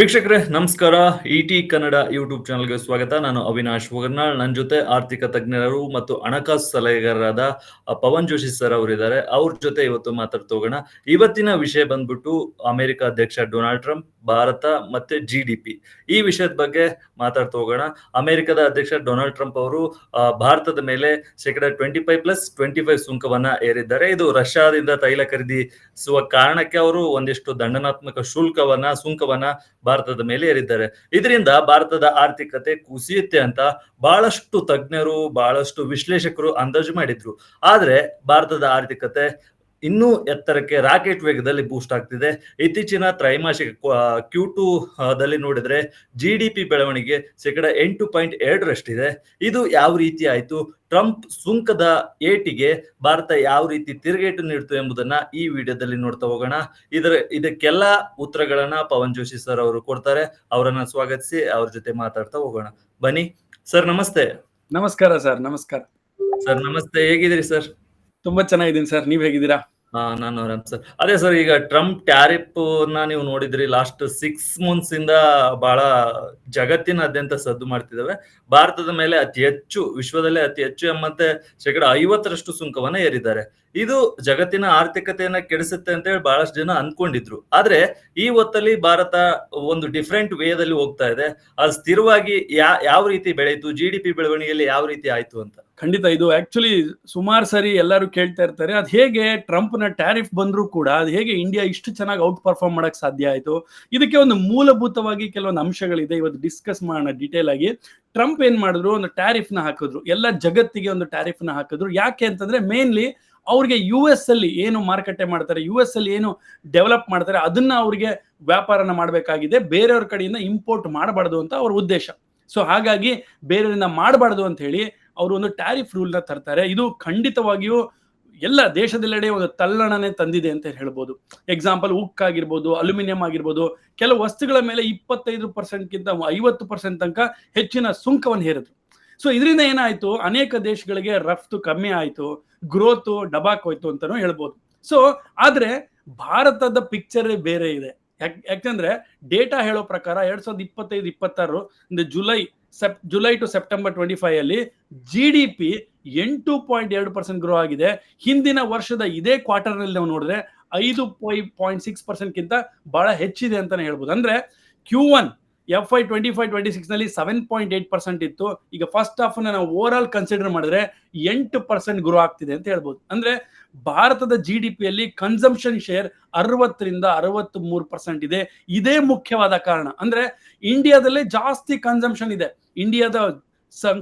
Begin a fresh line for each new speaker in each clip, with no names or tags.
ವೀಕ್ಷಕರೇ, ನಮಸ್ಕಾರ. ಇಟಿ ಕನ್ನಡ ಯೂಟ್ಯೂಬ್ ಚಾನಲ್ಗೆ ಸ್ವಾಗತ. ನಾನು ಅವಿನಾಶ್ ಹೊಗರ್ನಾಳ್ ನನ್ನ ಜೊತೆ ಆರ್ಥಿಕ ತಜ್ಞರು ಮತ್ತು ಹಣಕಾಸು ಸಲಹೆಗಾರರಾದ ಪವನ್ ಜೋಶಿ ಸರ್ ಅವರಿದ್ದಾರೆ. ಅವ್ರ ಜೊತೆ ಇವತ್ತು ಮಾತಾಡ್ತಾ ಹೋಗೋಣ ಇವತ್ತಿನ ವಿಷಯ ಬಂದ್ಬಿಟ್ಟು ಅಮೆರಿಕ ಅಧ್ಯಕ್ಷ ಡೊನಾಲ್ಡ್ ಟ್ರಂಪ್, ಭಾರತ ಮತ್ತೆ ಜಿ ಈ ವಿಷಯದ ಬಗ್ಗೆ ಮಾತಾಡ್ತಾ ಹೋಗೋಣ ಅಮೆರಿಕದ ಅಧ್ಯಕ್ಷ ಡೊನಾಲ್ಡ್ ಟ್ರಂಪ್ ಅವರು ಭಾರತದ ಮೇಲೆ ಶೇಕಡ twenty five plus twenty five ಸುಂಕವನ್ನ ಏರಿದ್ದಾರೆ. ಇದು ರಷ್ಯಾದಿಂದ ತೈಲ ಖರೀದಿಸುವ ಕಾರಣಕ್ಕೆ ಅವರು ಒಂದಿಷ್ಟು ದಂಡನಾತ್ಮಕ ಶುಲ್ಕವನ್ನ, ಸುಂಕವನ್ನ ಭಾರತದ ಮೇಲೆ ಏರಿದ್ದಾರೆ. ಇದರಿಂದ ಭಾರತದ ಆರ್ಥಿಕತೆ ಕುಸಿಯುತ್ತೆ ಅಂತ ಬಹಳಷ್ಟು ತಜ್ಞರು, ಬಹಳಷ್ಟು ವಿಶ್ಲೇಷಕರು ಅಂದಾಜು ಮಾಡಿದ್ರು. ಆದ್ರೆ ಭಾರತದ ಆರ್ಥಿಕತೆ ಇನ್ನೂ ಎತ್ತರಕ್ಕೆ ರಾಕೆಟ್ ವೇಗದಲ್ಲಿ ಬೂಸ್ಟ್ ಆಗ್ತಿದೆ. ಇತ್ತೀಚಿನ ತ್ರೈಮಾಸಿಕ ಕ್ಯೂ ಟು ದಲ್ಲಿ ನೋಡಿದ್ರೆ ಜಿ ಡಿ ಪಿ ಬೆಳವಣಿಗೆ ಶೇಕಡ ಎಂಟು ಪಾಯಿಂಟ್ ಎರಡರಷ್ಟಿದೆ ಇದು ಯಾವ ರೀತಿ ಆಯ್ತು? ಟ್ರಂಪ್ ಸುಂಕದ ಏಟಿಗೆ ಭಾರತ ಯಾವ ರೀತಿ ತಿರುಗೇಟು ನೀಡಿತು ಎಂಬುದನ್ನ ಈ ವಿಡಿಯೋದಲ್ಲಿ ನೋಡ್ತಾ ಹೋಗೋಣ. ಇದರ ಇದಕ್ಕೆಲ್ಲ ಉತ್ತರಗಳನ್ನ ಪವನ್ ಜೋಶಿ ಸರ್ ಅವರು ಕೊಡ್ತಾರೆ. ಅವರನ್ನ ಸ್ವಾಗತಿಸಿ ಅವ್ರ ಜೊತೆ ಮಾತಾಡ್ತಾ ಹೋಗೋಣ. ಬನ್ನಿ. ಸರ್ ನಮಸ್ತೆ.
ನಮಸ್ಕಾರ ಸರ್ ನಮಸ್ಕಾರ.
ಸರ್ ನಮಸ್ತೆ. ಹೇಗಿದ್ದೀರಿ ಸರ್?
ತುಂಬಾ ಚೆನ್ನಾಗಿದ್ದೀನಿ ಸರ್. ನೀವ್ ಹೇಗಿದ್ದೀರಾ?
ಹಾ, ನಾನು ಆರಾಮ್ ಸರ್. ಅದೇ ಸರ್, ಈಗ ಟ್ರಂಪ್ ಟ್ಯಾರಿಫ್ನ ನೀವು ನೋಡಿದ್ರಿ ಲಾಸ್ಟ್ ಸಿಕ್ಸ್ ಮಂತ್ಸ್ ಇಂದ ಬಹಳ ಜಗತ್ತಿನಾದ್ಯಂತ ಸದ್ದು ಮಾಡ್ತಿದ್ದಾವೆ ಭಾರತದ ಮೇಲೆ ಅತಿ ಹೆಚ್ಚು, ವಿಶ್ವದಲ್ಲೇ ಅತಿ ಹೆಚ್ಚು ಎಂಬಂತೆ ಶೇಕಡ ಐವತ್ತರಷ್ಟು ಸುಂಕವನ್ನ ಏರಿದ್ದಾರೆ. ಇದು ಜಗತ್ತಿನ ಆರ್ಥಿಕತೆಯನ್ನ ಕೆಡಿಸುತ್ತೆ ಅಂತ ಹೇಳಿ ಬಹಳಷ್ಟು ಜನ ಅನ್ಕೊಂಡಿದ್ರು. ಆದ್ರೆ ಈ ಹೊತ್ತಲ್ಲಿ ಭಾರತ ಒಂದು ಡಿಫ್ರೆಂಟ್ ವೇದಲ್ಲಿ ಹೋಗ್ತಾ ಇದೆ. ಅದು ಸ್ಥಿರವಾಗಿ ಯಾವ ರೀತಿ ಬೆಳೆಯಿತು ಜಿ ಡಿ ಪಿ ಬೆಳವಣಿಗೆಯಲ್ಲಿ ಯಾವ ರೀತಿ ಆಯ್ತು ಅಂತ?
ಖಂಡಿತ ಇದು ಆಕ್ಚುಲಿ ಸುಮಾರು ಸರಿ ಎಲ್ಲರೂ ಕೇಳ್ತಾ ಇರ್ತಾರೆ. ಅದ್ ಹೇಗೆ ಟ್ರಂಪ್ನ ಟ್ಯಾರಿಫ್ ಬಂದ್ರು ಕೂಡ, ಅದು ಹೇಗೆ ಇಂಡಿಯಾ ಇಷ್ಟು ಚೆನ್ನಾಗಿ ಔಟ್ ಪರ್ಫಾರ್ಮ್ ಮಾಡಕ್ ಸಾಧ್ಯ ಆಯ್ತು? ಇದಕ್ಕೆ ಒಂದು ಮೂಲಭೂತವಾಗಿ ಕೆಲವೊಂದು ಅಂಶಗಳಿದೆ. ಇವತ್ತು ಡಿಸ್ಕಸ್ ಮಾಡೋಣ ಡೀಟೇಲ್ ಆಗಿ. ಟ್ರಂಪ್ ಏನ್ ಮಾಡಿದ್ರು? ಒಂದು ಟ್ಯಾರಿಫ್ನ ಹಾಕಿದ್ರು. ಎಲ್ಲ ಜಗತ್ತಿಗೆ ಒಂದು ಟ್ಯಾರಿಫ್ನ ಹಾಕಿದ್ರು. ಯಾಕೆ ಅಂತಂದ್ರೆ ಮೇನ್ಲಿ ಅವ್ರಿಗೆ ಯು ಎಸ್ ಅಲ್ಲಿ ಏನು ಮಾರುಕಟ್ಟೆ ಮಾಡ್ತಾರೆ ಯು ಎಸ್ ಅಲ್ಲಿ ಏನು ಡೆವಲಪ್ ಮಾಡ್ತಾರೆ, ಅದನ್ನ ಅವ್ರಿಗೆ ವ್ಯಾಪಾರನ ಮಾಡಬೇಕಾಗಿದೆ, ಬೇರೆಯವ್ರ ಕಡೆಯಿಂದ ಇಂಪೋರ್ಟ್ ಮಾಡಬಾರ್ದು ಅಂತ ಅವ್ರ ಉದ್ದೇಶ. ಸೊ ಹಾಗಾಗಿ ಬೇರೆಯವರಿಂದ ಮಾಡಬಾರ್ದು ಅಂತ ಹೇಳಿ ಅವರು ಒಂದು ಟ್ಯಾರಿಫ್ ರೂಲ್ನ ತರ್ತಾರೆ. ಇದು ಖಂಡಿತವಾಗಿಯೂ ಎಲ್ಲ ದೇಶದೆಲ್ಲೆಡೆ ಒಂದು ತಲ್ಲಣನೆ ತಂದಿದೆ ಅಂತ ಹೇಳ್ಬೋದು. ಎಕ್ಸಾಂಪಲ್ ಉಕ್ ಆಗಿರ್ಬೋದು, ಅಲ್ಯೂಮಿನಿಯಂ ಆಗಿರ್ಬೋದು, ಕೆಲವು ವಸ್ತುಗಳ ಮೇಲೆ ಇಪ್ಪತ್ತೈದು ಪರ್ಸೆಂಟ್ಗಿಂತ ಐವತ್ತು ಪರ್ಸೆಂಟ್ ತನಕ ಹೆಚ್ಚಿನ ಸುಂಕವನ್ನು ಹೇರಿದ್ರು. ಸೊ ಇದರಿಂದ ಏನಾಯ್ತು? ಅನೇಕ ದೇಶಗಳಿಗೆ ರಫ್ತು ಕಮ್ಮಿ ಆಯ್ತು, ಗ್ರೋತ್ ಡಬಾಕ್ ಹೋಯ್ತು ಅಂತಾನು ಹೇಳ್ಬೋದು. ಸೊ ಆದ್ರೆ ಭಾರತದ ಪಿಕ್ಚರ್ ಬೇರೆ ಇದೆ. ಯಾಕ್- ಯಾಕಂದ್ರೆ ಡೇಟಾ ಹೇಳೋ ಪ್ರಕಾರ ಎರಡ್ ಸಾವಿರದ ಇಪ್ಪತ್ತೈದು, ಇಪ್ಪತ್ತಾರು July Sep July to September twenty five ಅಲ್ಲಿ ಜಿ ಡಿ ಪಿ ಎಂಟು ಪಾಯಿಂಟ್ ಎರಡು ಪರ್ಸೆಂಟ್ ಗ್ರೋ ಆಗಿದೆ. ಹಿಂದಿನ ವರ್ಷದ ಇದೇ ಕ್ವಾರ್ಟರ್ನಲ್ಲಿ ನಾವು ನೋಡಿದ್ರೆ ಐದು ಪಾಯಿಂಟ್ ಸಿಕ್ಸ್ ಪರ್ಸೆಂಟ್ಗಿಂತ ಬಹಳ ಹೆಚ್ಚಿದೆ ಅಂತಾನೆ ಹೇಳ್ಬೋದು. ಅಂದ್ರೆ Q one F Y twenty five twenty ಸಿಕ್ಸ್ನಲ್ಲಿ seven point eight percent ಇತ್ತು. ಈಗ ಫಸ್ಟ್ ಹಾಫ್ ನಾವು ಓವರ್ ಆಲ್ ಕನ್ಸಿಡರ್ ಮಾಡಿದ್ರೆ ಎಂಟು ಪರ್ಸೆಂಟ್ ಗ್ರೋ ಆಗ್ತಿದೆ ಅಂತ ಹೇಳ್ಬೋದು. ಅಂದ್ರೆ ಭಾರತದ ಜಿ ಡಿ ಪಿಯಲ್ಲಿ ಕನ್ಸಂಪ್ಷನ್ ಶೇರ್ ಅರವತ್ತರಿಂದ ಅರವತ್ತ್ ಮೂರು ಪರ್ಸೆಂಟ್ ಇದೆ. ಇದೇ ಮುಖ್ಯವಾದ ಕಾರಣ. ಅಂದ್ರೆ ಇಂಡಿಯಾದಲ್ಲೇ ಜಾಸ್ತಿ ಕನ್ಸಂಪ್ಷನ್ ಇದೆ. ಇಂಡಿಯಾದ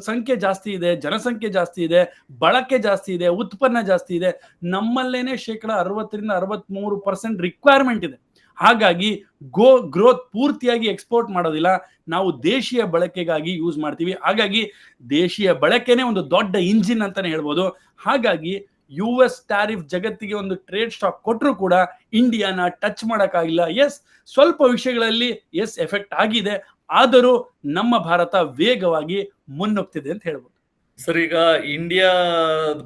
ಸಂಖ್ಯೆ ಜಾಸ್ತಿ ಇದೆ, ಜನಸಂಖ್ಯೆ ಜಾಸ್ತಿ ಇದೆ, ಬಳಕೆ ಜಾಸ್ತಿ ಇದೆ, ಉತ್ಪನ್ನ ಜಾಸ್ತಿ ಇದೆ. ನಮ್ಮಲ್ಲೇನೆ ಶೇಕಡ ಅರವತ್ತರಿಂದ ಅರವತ್ತ್ ಮೂರು ಪರ್ಸೆಂಟ್ ರಿಕ್ವೈರ್ಮೆಂಟ್ ಇದೆ. ಹಾಗಾಗಿ ಗೋ ಗ್ರೋತ್ ಪೂರ್ತಿಯಾಗಿ ಎಕ್ಸ್ಪೋರ್ಟ್ ಮಾಡೋದಿಲ್ಲ. ನಾವು ದೇಶೀಯ ಬಳಕೆಗಾಗಿ ಯೂಸ್ ಮಾಡ್ತೀವಿ. ಹಾಗಾಗಿ ದೇಶೀಯ ಬಳಕೆನೇ ಒಂದು ದೊಡ್ಡ ಇಂಜಿನ್ ಅಂತಾನೆ ಹೇಳ್ಬೋದು. ಹಾಗಾಗಿ ಯು ಎಸ್ ಟ್ಯಾರಿಫ್ ಜಗತ್ತಿಗೆ ಒಂದು ಟ್ರೇಡ್ ಸ್ಟಾಕ್ ಕೊಟ್ಟರು ಕೂಡ ಇಂಡಿಯಾನ ಟಚ್ ಮಾಡೋಕ್ಕಾಗಿಲ್ಲ. ಎಸ್, ಸ್ವಲ್ಪ ವಿಷಯಗಳಲ್ಲಿ ಎಸ್ ಎಫೆಕ್ಟ್ ಆಗಿದೆ. ಆದರೂ ನಮ್ಮ ಭಾರತ ವೇಗವಾಗಿ ಮುನ್ನುಗ್ತಿದೆ ಅಂತ ಹೇಳ್ಬೋದು.
ಸರ್ ಈಗ ಇಂಡಿಯಾ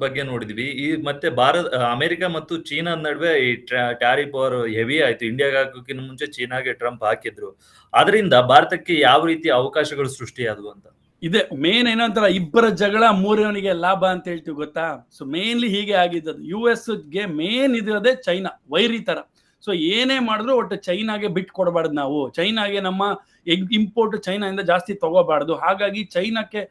ಬಗ್ಗೆ ನೋಡಿದ್ವಿ. ಈ ಮತ್ತೆ ಭಾರತ, ಅಮೆರಿಕ ಮತ್ತು ಚೀನಾದ ನಡುವೆ ಈ ಟ್ಯಾರಿ ಪವರ್ ಹೆವಿ ಆಯ್ತು. ಇಂಡಿಯಾಗೆ ಹಾಕೋಕ್ಕಿಂತ ಮುಂಚೆ ಚೀನಾಗೆ ಟ್ರಂಪ್ ಹಾಕಿದ್ರು. ಅದರಿಂದ ಭಾರತಕ್ಕೆ ಯಾವ ರೀತಿ ಅವಕಾಶಗಳು ಸೃಷ್ಟಿಯಾದವು ಅಂತ?
ಇದೆ. ಮೇನ್ ಏನಂತಾರ ಇಬ್ಬರ ಜಗಳ, ಮೂರವನಿಗೆ ಲಾಭ ಅಂತ ಹೇಳ್ತೀವಿ ಗೊತ್ತಾ? ಸೊ ಮೇನ್ಲಿ ಹೀಗೆ ಆಗಿದ್ದದು ಯು ಎಸ್ಗೆ ಮೇನ್ ಇದಿರೋದೇ ಚೈನಾ, ವೈರಿ ತರ. ಸೊ ಏನೇ ಮಾಡಿದ್ರು ಒಟ್ಟು ಚೈನಾಗೆ ಬಿಟ್ಟು ಕೊಡಬಾರ್ದು ನಾವು. ಚೈನಾಗೆ ನಮ್ಮ ಇಂಪೋರ್ಟ್ ಚೈನಾದಿಂದ ಜಾಸ್ತಿ ತಗೋಬಾರ್ದು. ಹಾಗಾಗಿ ಚೈನಾಕ್ಕೆ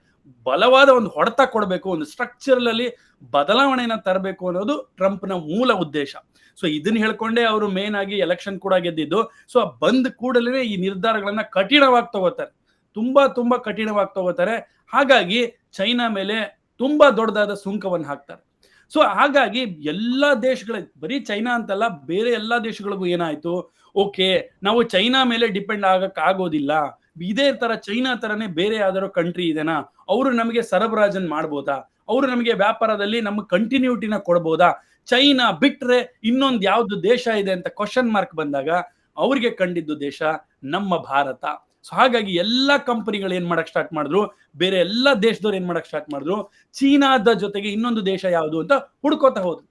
ಬಲವಾದ ಒಂದು ಹೊಡೆತ ಕೊಡಬೇಕು, ಒಂದು ಸ್ಟ್ರಕ್ಚರಲ್ ಬದಲಾವಣೆಯನ್ನ ತರಬೇಕು ಅನ್ನೋದು ಟ್ರಂಪ್ನ ಮೂಲ ಉದ್ದೇಶ. ಸೊ ಇದನ್ನ ಹೇಳ್ಕೊಂಡೇ ಅವರು ಮೇನ್ ಆಗಿ ಎಲೆಕ್ಷನ್ ಕೂಡ ಗೆದ್ದಿದ್ದು. ಸೊ ಬಂದ್ ಕೂಡಲೇ ಈ ನಿರ್ಧಾರಗಳನ್ನ ಕಠಿಣವಾಗಿ ತಗೋತಾರೆ. ತುಂಬಾ ತುಂಬಾ ಕಠಿಣವಾಗಿ ತಗೋತಾರೆ. ಹಾಗಾಗಿ ಚೈನಾ ಮೇಲೆ ತುಂಬಾ ದೊಡ್ಡದಾದ ಸುಂಕವನ್ನು ಹಾಕ್ತಾರೆ. ಸೊ ಹಾಗಾಗಿ ಎಲ್ಲ ದೇಶಗಳ, ಬರೀ ಚೈನಾ ಅಂತಲ್ಲ, ಬೇರೆ ಎಲ್ಲ ದೇಶಗಳಿಗೂ ಏನಾಯ್ತು? ಓಕೆ ನಾವು ಚೈನಾ ಮೇಲೆ ಡಿಪೆಂಡ್ ಆಗಕ್ ಆಗೋದಿಲ್ಲ. ಇದೇ ತರ ಚೈನಾ ತರನೇ ಬೇರೆ ಯಾವ್ದಾರೋ ಕಂಟ್ರಿ ಇದೆನಾ? ಅವರು ನಮಗೆ ಸರಬರಾಜನ್ ಮಾಡ್ಬೋದಾ? ಅವರು ನಮಗೆ ವ್ಯಾಪಾರದಲ್ಲಿ ನಮ್ಮ ಕಂಟಿನ್ಯೂಟಿನ ಕೊಡ್ಬೋದಾ? ಚೈನಾ ಬಿಟ್ರೆ ಇನ್ನೊಂದು ಯಾವ್ದು ದೇಶ ಇದೆ ಅಂತ ಕ್ವಶನ್ ಮಾರ್ಕ್ ಬಂದಾಗ ಅವ್ರಿಗೆ ಕಂಡಿದ್ದು ದೇಶ ನಮ್ಮ ಭಾರತ. ಸೊ ಹಾಗಾಗಿ ಎಲ್ಲಾ ಕಂಪನಿಗಳು ಏನ್ ಮಾಡಕ್ ಸ್ಟಾರ್ಟ್ ಮಾಡಿದ್ರು? ಬೇರೆ ಎಲ್ಲಾ ದೇಶದವ್ರು ಏನ್ ಮಾಡಕ್ ಸ್ಟಾರ್ಟ್ ಮಾಡಿದ್ರು? ಚೀನಾದ ಜೊತೆಗೆ ಇನ್ನೊಂದು ದೇಶ ಯಾವುದು ಅಂತ ಹುಡ್ಕೋತಾ ಹೋದ್ರು.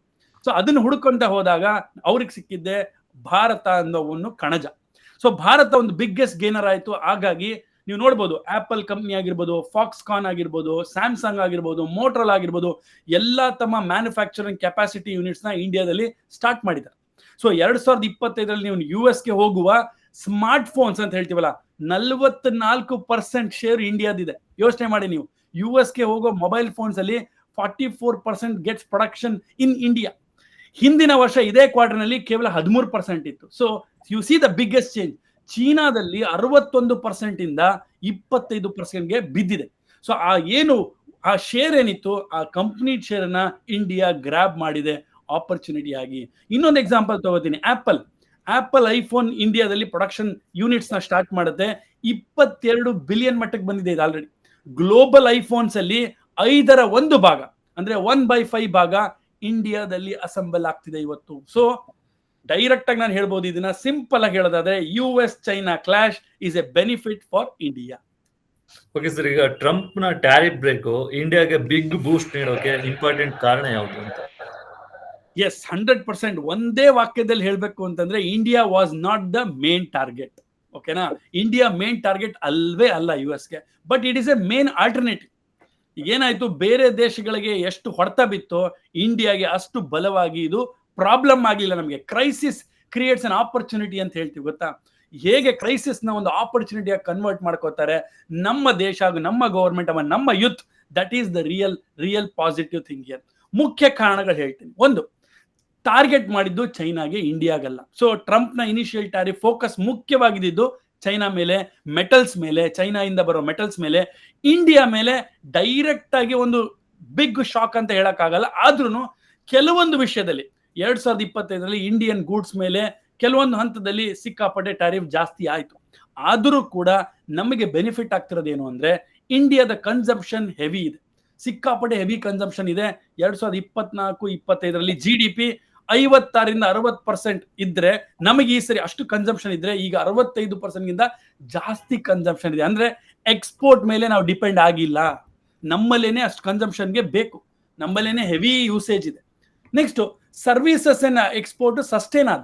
ಸೊ ಅದನ್ನ ಹುಡ್ಕೊಂತ ಹೋದಾಗ ಅವ್ರಿಗೆ ಸಿಕ್ಕಿದ್ದೆ ಭಾರತ ಅನ್ನೋ ಒಂದು ಕಣಜ. ಸೊ ಭಾರತ ಒಂದು ಬಿಗ್ಗೆಸ್ಟ್ ಗೇನರ್ ಆಯಿತು. ಹಾಗಾಗಿ ನೀವು ನೋಡ್ಬೋದು ಆಪಲ್ ಕಂಪ್ನಿ ಆಗಿರ್ಬೋದು ಫಾಕ್ಸ್ಕಾನ್ ಆಗಿರ್ಬೋದು ಸ್ಯಾಮ್ಸಂಗ್ ಆಗಿರ್ಬೋದು ಮೋಟ್ರಲ್ ಆಗಿರ್ಬೋದು, ಎಲ್ಲ ತಮ್ಮ ಮ್ಯಾನುಫ್ಯಾಕ್ಚರಿಂಗ್ ಕೆಪಾಸಿಟಿ ಯೂನಿಟ್ಸ್ನ ಇಂಡಿಯಾದಲ್ಲಿ ಸ್ಟಾರ್ಟ್ ಮಾಡಿದ್ದಾರೆ. ಸೊ ಎರಡ್ ಸಾವಿರದ ಇಪ್ಪತ್ತೈದರಲ್ಲಿ ನೀವು ಯು ಎಸ್ಗೆ ಹೋಗುವ ಸ್ಮಾರ್ಟ್ ಫೋನ್ಸ್ ಅಂತ ಹೇಳ್ತೀವಲ್ಲ, ನಲ್ವತ್ನಾಲ್ಕು ಪರ್ಸೆಂಟ್ ಶೇರ್ ಇಂಡಿಯಾದಿದೆ ಯೋಚನೆ ಮಾಡಿ ನೀವು. ಯು ಎಸ್ಗೆ ಹೋಗೋ ಮೊಬೈಲ್ ಫೋನ್ಸ್ ಅಲ್ಲಿ forty four percent gets production in India ಹಿಂದಿನ ವರ್ಷ ಇದೇ ಕ್ವಾರ್ಟರ್ನಲ್ಲಿ ಕೇವಲ ಹದಿಮೂರು ಪರ್ಸೆಂಟ್ ಇತ್ತು. So you see the biggest change ಚೀನಾದಲ್ಲಿ ಅರವತ್ತೊಂದು ಪರ್ಸೆಂಟ್ ಇಂದ ಇಪ್ಪತ್ತೈದು ಪರ್ಸೆಂಟ್ಗೆ ಬಿದ್ದಿದೆ. ಸೊ ಆ ಏನು, ಆ ಶೇರ್ ಏನಿತ್ತು, ಆ ಕಂಪ್ನಿ ಶೇರ್ ಅನ್ನ ಇಂಡಿಯಾ ಗ್ರ್ಯಾಬ್ ಮಾಡಿದೆ ಆಪರ್ಚುನಿಟಿ ಆಗಿ. ಇನ್ನೊಂದು ಎಕ್ಸಾಂಪಲ್ ತಗೋತೀನಿ. ಆಪಲ್ ಆಪಲ್ ಐಫೋನ್ ಇಂಡಿಯಾದಲ್ಲಿ ಪ್ರೊಡಕ್ಷನ್ ಯೂನಿಟ್ಸ್ನ ಸ್ಟಾರ್ಟ್ ಮಾಡುತ್ತೆ. ಇಪ್ಪತ್ತೆರಡು ಬಿಲಿಯನ್ ಮಟ್ಟಕ್ಕೆ ಬಂದಿದೆ ಇದು ಆಲ್ರೆಡಿ ಗ್ಲೋಬಲ್ ಐಫೋನ್ಸ್ ಅಲ್ಲಿ ಐದರ ಒಂದು ಭಾಗ, ಅಂದ್ರೆ ಒನ್ ಬೈ ಫೈವ್ ಭಾಗ ಇಂಡಿಯಾದಲ್ಲಿ ಅಸೆಂಬಲ್ ಆಗ್ತಿದೆ ಇವತ್ತು. ಸೊ ಡೈರೆಕ್ಟ್ ಆಗಿ ನಾನು ಹೇಳ್ಬೋದು ಇದನ್ನ ಸಿಂಪಲ್ ಆಗಿ ಹೇಳೋದಾದ್ರೆ U S China clash is a benefit for India
okay sir ಈಗ ಟ್ರಂಪ್ನ ಟ್ಯಾರಿಫ್ ಬ್ರೇಕ್ ಇಂಡಿಯಾಗೆ ಬಿಗ್ ಬೂಸ್ಟ್ ನೀಡೋಕೆ ಇಂಪಾರ್ಟೆಂಟ್ ಕಾರಣ ಯಾವುದು ಅಂತ?
ಎಸ್ ಹಂಡ್ರೆಡ್ ಪರ್ಸೆಂಟ್ ಒಂದೇ ವಾಕ್ಯದಲ್ಲಿ ಹೇಳಬೇಕು ಅಂತಂದ್ರೆ India was not the main target ಓಕೆನಾ ಇಂಡಿಯಾ ಮೇನ್ ಟಾರ್ಗೆಟ್ ಅಲ್ವೇ ಅಲ್ಲ ಯು ಎಸ್ಗೆ but it is a main alternative ಏನಾಯ್ತು? ಬೇರೆ ದೇಶಗಳಿಗೆ ಎಷ್ಟು ಹೊಡೆತ ಬಿತ್ತೋ, ಇಂಡಿಯಾಗೆ ಅಷ್ಟು ಬಲವಾಗಿ ಇದು ಪ್ರಾಬ್ಲಮ್ ಆಗಲಿಲ್ಲ ನಮಗೆ. ಕ್ರೈಸಿಸ್ ಕ್ರಿಯೇಟ್ಸ್ ಅನ್ ಆಪರ್ಚುನಿಟಿ ಅಂತ ಹೇಳ್ತೀವಿ, ಗೊತ್ತಾ? ಹೇಗೆ ಕ್ರೈಸಿಸ್ನ ಒಂದು ಆಪರ್ಚುನಿಟಿಯಾಗಿ ಕನ್ವರ್ಟ್ ಮಾಡ್ಕೋತಾರೆ? ನಮ್ಮ ದೇಶ ಹಾಗೂ ನಮ್ಮ ಗೌರ್ಮೆಂಟ್ ಅವ ನಮ್ಮ youth that is the real real positive thing year ಮುಖ್ಯ ಕಾರಣಗಳು ಹೇಳ್ತೀನಿ. ಒಂದು ಟಾರ್ಗೆಟ್ ಮಾಡಿದ್ದು ಚೈನಾಗೆ, ಇಂಡಿಯಾಗಲ್ಲ. ಸೊ ಟ್ರಂಪ್ನ ಇನಿಷಿಯಲ್ ಟ್ಯಾರಿ ಫೋಕಸ್ ಮುಖ್ಯವಾಗಿದ್ದು ಚೈನಾ ಮೇಲೆ, ಮೆಟಲ್ಸ್ ಮೇಲೆ ಚೈನಾ ಇಂದ ಬರೋ ಮೆಟಲ್ಸ್ ಮೇಲೆ, ಇಂಡಿಯಾ ಮೇಲೆ ಡೈರೆಕ್ಟ್ ಆಗಿ ಒಂದು ಬಿಗ್ ಶಾಕ್ ಅಂತ ಹೇಳಕ್ಕಾಗಲ್ಲ. ಆದ್ರೂ ಕೆಲವೊಂದು ವಿಷಯದಲ್ಲಿ ಎರಡ್ ಸಾವಿರದ ಇಪ್ಪತ್ತೈದರಲ್ಲಿ ಇಂಡಿಯನ್ ಗೂಡ್ಸ್ ಮೇಲೆ ಕೆಲವೊಂದು ಹಂತದಲ್ಲಿ ಸಿಕ್ಕಾಪಟ್ಟೆ ಟ್ಯಾರಿಫ್ ಜಾಸ್ತಿ ಆಯಿತು. ಆದರೂ ಕೂಡ ನಮಗೆ ಬೆನಿಫಿಟ್ ಆಗ್ತಿರೋದೇನು ಅಂದ್ರೆ ಇಂಡಿಯಾದ ಕನ್ಸಂಪ್ಷನ್ ಹೆವಿ ಇದೆ. ಸಿಕ್ಕಾಪಟ್ಟೆ ಹೆವಿ ಕನ್ಸಂಪ್ಷನ್ ಇದೆ. ಎರಡು ಸಾವಿರದ ಇಪ್ಪತ್ನಾಲ್ಕು, ಇಪ್ಪತ್ತೈದರಲ್ಲಿ ಜಿ ಡಿ ಪಿ ಐವತ್ತಾರಿಂದ ಅರವತ್ ಪರ್ಸೆಂಟ್ ಇದ್ರೆ ನಮಗೆ ಈ ಸರಿ ಅಷ್ಟು ಕನ್ಸಂಪ್ಷನ್ ಇದ್ರೆ ಈಗ ಅರವತ್ತೈದು ಪರ್ಸೆಂಟ್ ಗಿಂತ ಜಾಸ್ತಿ ಕನ್ಸಂಪ್ಷನ್ ಇದೆ. ಅಂದ್ರೆ ಎಕ್ಸ್ಪೋರ್ಟ್ ಮೇಲೆ ನಾವು ಡಿಪೆಂಡ್ ಆಗಿಲ್ಲ. ನಮ್ಮಲ್ಲೇನೆ ಅಷ್ಟು ಕನ್ಸಂಪ್ಷನ್ಗೆ ಬೇಕು. ನಮ್ಮಲ್ಲೇನೆ ಹೆವಿ ಯೂಸೇಜ್ ಇದೆ. ನೆಕ್ಸ್ಟ್ ಸರ್ವಿಸಸ್ ಎಕ್ಸ್ಪೋರ್ಟ್ ಸಸ್ಟೇನ್ ಆದ.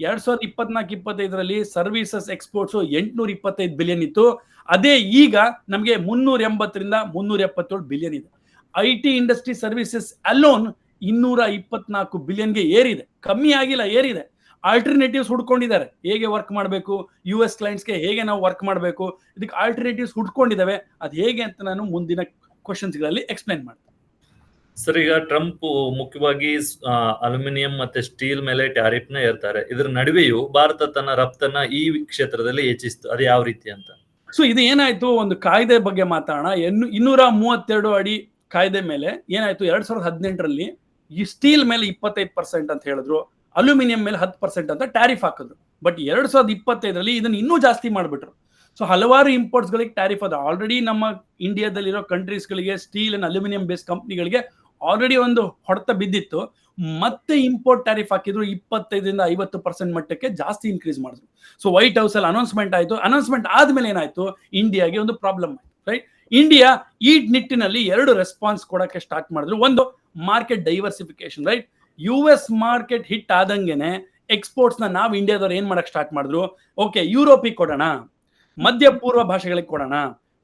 ಎರಡ್ ಸಾವಿರದ ಇಪ್ಪತ್ನಾಲ್ಕು, ಇಪ್ಪತ್ತೈದರಲ್ಲಿ ಸರ್ವೀಸಸ್ ಎಕ್ಸ್ಪೋರ್ಟ್ಸ್ ಎಂಟುನೂರ ಇಪ್ಪತ್ತೈದು ಬಿಲಿಯನ್ ಇತ್ತು. ಅದೇ ಈಗ ನಮಗೆ ಮುನ್ನೂರ ಎಂಬತ್ತರಿಂದ ಮುನ್ನೂರ ಎಪ್ಪತ್ತೇಳು ಬಿಲಿಯನ್ ಇದೆ. I T industry services alone ಇನ್ನೂರ ಇಪ್ಪತ್ನಾಲ್ಕು ಬಿಲಿಯನ್ಗೆ ಏರಿದೆ. ಕಮ್ಮಿ ಆಗಿಲ್ಲ ಏರಿದೆ. ಆಲ್ಟರ್ನೇಟಿವ್ಸ್ ಹುಡ್ಕೊಂಡಿದ್ದಾರೆ. ಹೇಗೆ ವರ್ಕ್ ಮಾಡಬೇಕು? ಯು ಎಸ್ ಕ್ಲೈಂಟ್ಸ್ಗೆ ಹೇಗೆ ನಾವು ವರ್ಕ್ ಮಾಡಬೇಕು? ಇದಕ್ಕೆ ಆಲ್ಟರ್ನೇಟಿವ್ಸ್ ಹುಡ್ಕೊಂಡಿದ್ದಾವೆ. ಅದು ಹೇಗೆ ಅಂತ ನಾನು ಮುಂದಿನ ಕ್ವಶನ್ಸ್ಗಳಲ್ಲಿ ಎಕ್ಸ್ಪ್ಲೈನ್ ಮಾಡ್ತೀನಿ.
ಸರ್ ಈಗ ಟ್ರಂಪ್ ಮುಖ್ಯವಾಗಿ ಅಲ್ಯೂಮಿನಿಯಂ ಮತ್ತೆ ಸ್ಟೀಲ್ ಮೇಲೆ ಟ್ಯಾರಿಫ್ನ ಏರ್ತಾರೆ. ಇದರ ನಡುವೆಯೂ ಭಾರತ ತನ್ನ ರಫ್ತನ್ನ ಈ ಕ್ಷೇತ್ರದಲ್ಲಿ ಹೆಚ್ಚಿಸ್ತು. ಅದು ಯಾವ ರೀತಿ ಅಂತ?
ಸೊ ಇದು ಏನಾಯ್ತು? ಒಂದು ಕಾಯ್ದೆ ಬಗ್ಗೆ ಮಾತಾಡೋಣ. ಇನ್ನೂರ ಮೂವತ್ತೆರಡು ಅಡಿ ಕಾಯ್ದೆ ಮೇಲೆ ಏನಾಯ್ತು? ಎರಡ್ ಸಾವಿರದ ಹದಿನೆಂಟರಲ್ಲಿ ಈ ಸ್ಟೀಲ್ ಮೇಲೆ ಇಪ್ಪತ್ತೈದು ಪರ್ಸೆಂಟ್ ಅಂತ ಹೇಳಿದ್ರು, ಅಲ್ಯೂಮಿನಿಯಂ ಮೇಲೆ ಹತ್ತು ಪರ್ಸೆಂಟ್ ಅಂತ ಟ್ಯಾರಿಫ್ ಹಾಕಿದ್ರು. ಬಟ್ ಎರಡು ಸಾವಿರದ ಇಪ್ಪತ್ತೈದರಲ್ಲಿ ಇದನ್ನ ಇನ್ನೂ ಜಾಸ್ತಿ ಮಾಡಿಬಿಟ್ರು. ಸೊ ಹಲವಾರು ಇಂಪೋರ್ಟ್ಸ್ಗಳಿಗೆ ಟ್ಯಾರಿಫ್ ಅದು. ಆಲ್ರೆಡಿ ನಮ್ಮ ಇಂಡಿಯಾದಲ್ಲಿರೋ ಕಂಟ್ರೀಸ್ಗಳಿಗೆ ಸ್ಟೀಲ್ ಅಂಡ್ ಅಲ್ಯೂಮಿನಿಯಂ ಬೇಸ್ ಕಂಪ್ನಿಗಳಿಗೆ ಆಲ್ರೆಡಿ ಒಂದು ಹೊಡೆತ ಬಿದ್ದಿತ್ತು. ಮತ್ತೆ ಇಂಪೋರ್ಟ್ ಟ್ಯಾರಿಫ್ ಹಾಕಿದ್ರು, ಇಪ್ಪತ್ತೈದರಿಂದ ಐವತ್ತು ಪರ್ಸೆಂಟ್ ಮಟ್ಟಕ್ಕೆ ಜಾಸ್ತಿ ಇನ್ಕ್ರೀಸ್ ಮಾಡಿದ್ರು. ಸೊ ವೈಟ್ ಹೌಸ್ ಅಲ್ಲಿ ಅನೌನ್ಸ್ಮೆಂಟ್ ಆಯಿತು. ಅನೌನ್ಸ್ಮೆಂಟ್ ಆದ್ಮೇಲೆ ಏನಾಯ್ತು? ಇಂಡಿಯಾಗೆ ಒಂದು ಪ್ರಾಬ್ಲಮ್ ಆಯ್ತು ರೈಟ್ ಇಂಡಿಯಾ ಈ ನಿಟ್ಟಿನಲ್ಲಿ ಎರಡು ರೆಸ್ಪಾನ್ಸ್ ಕೊಡಕ್ಕೆ ಸ್ಟಾರ್ಟ್ ಮಾಡಿದ್ರು. ಒಂದು market diversification right U S market hit ಆದಂಗೆನೆ ಎಕ್ಸ್ಪೋರ್ಟ್ಸ್ನ ನಾವು ಇಂಡಿಯಾದವ್ರು ಏನ್ ಮಾಡಕ್ ಸ್ಟಾರ್ಟ್ ಮಾಡಿದ್ರು? ಓಕೆ ಯುರೋಪಿಗೆ ಕೊಡೋಣ ಮಧ್ಯ ಪೂರ್ವ ಭಾಷೆಗಳಿಗೆ ಕೊಡೋಣ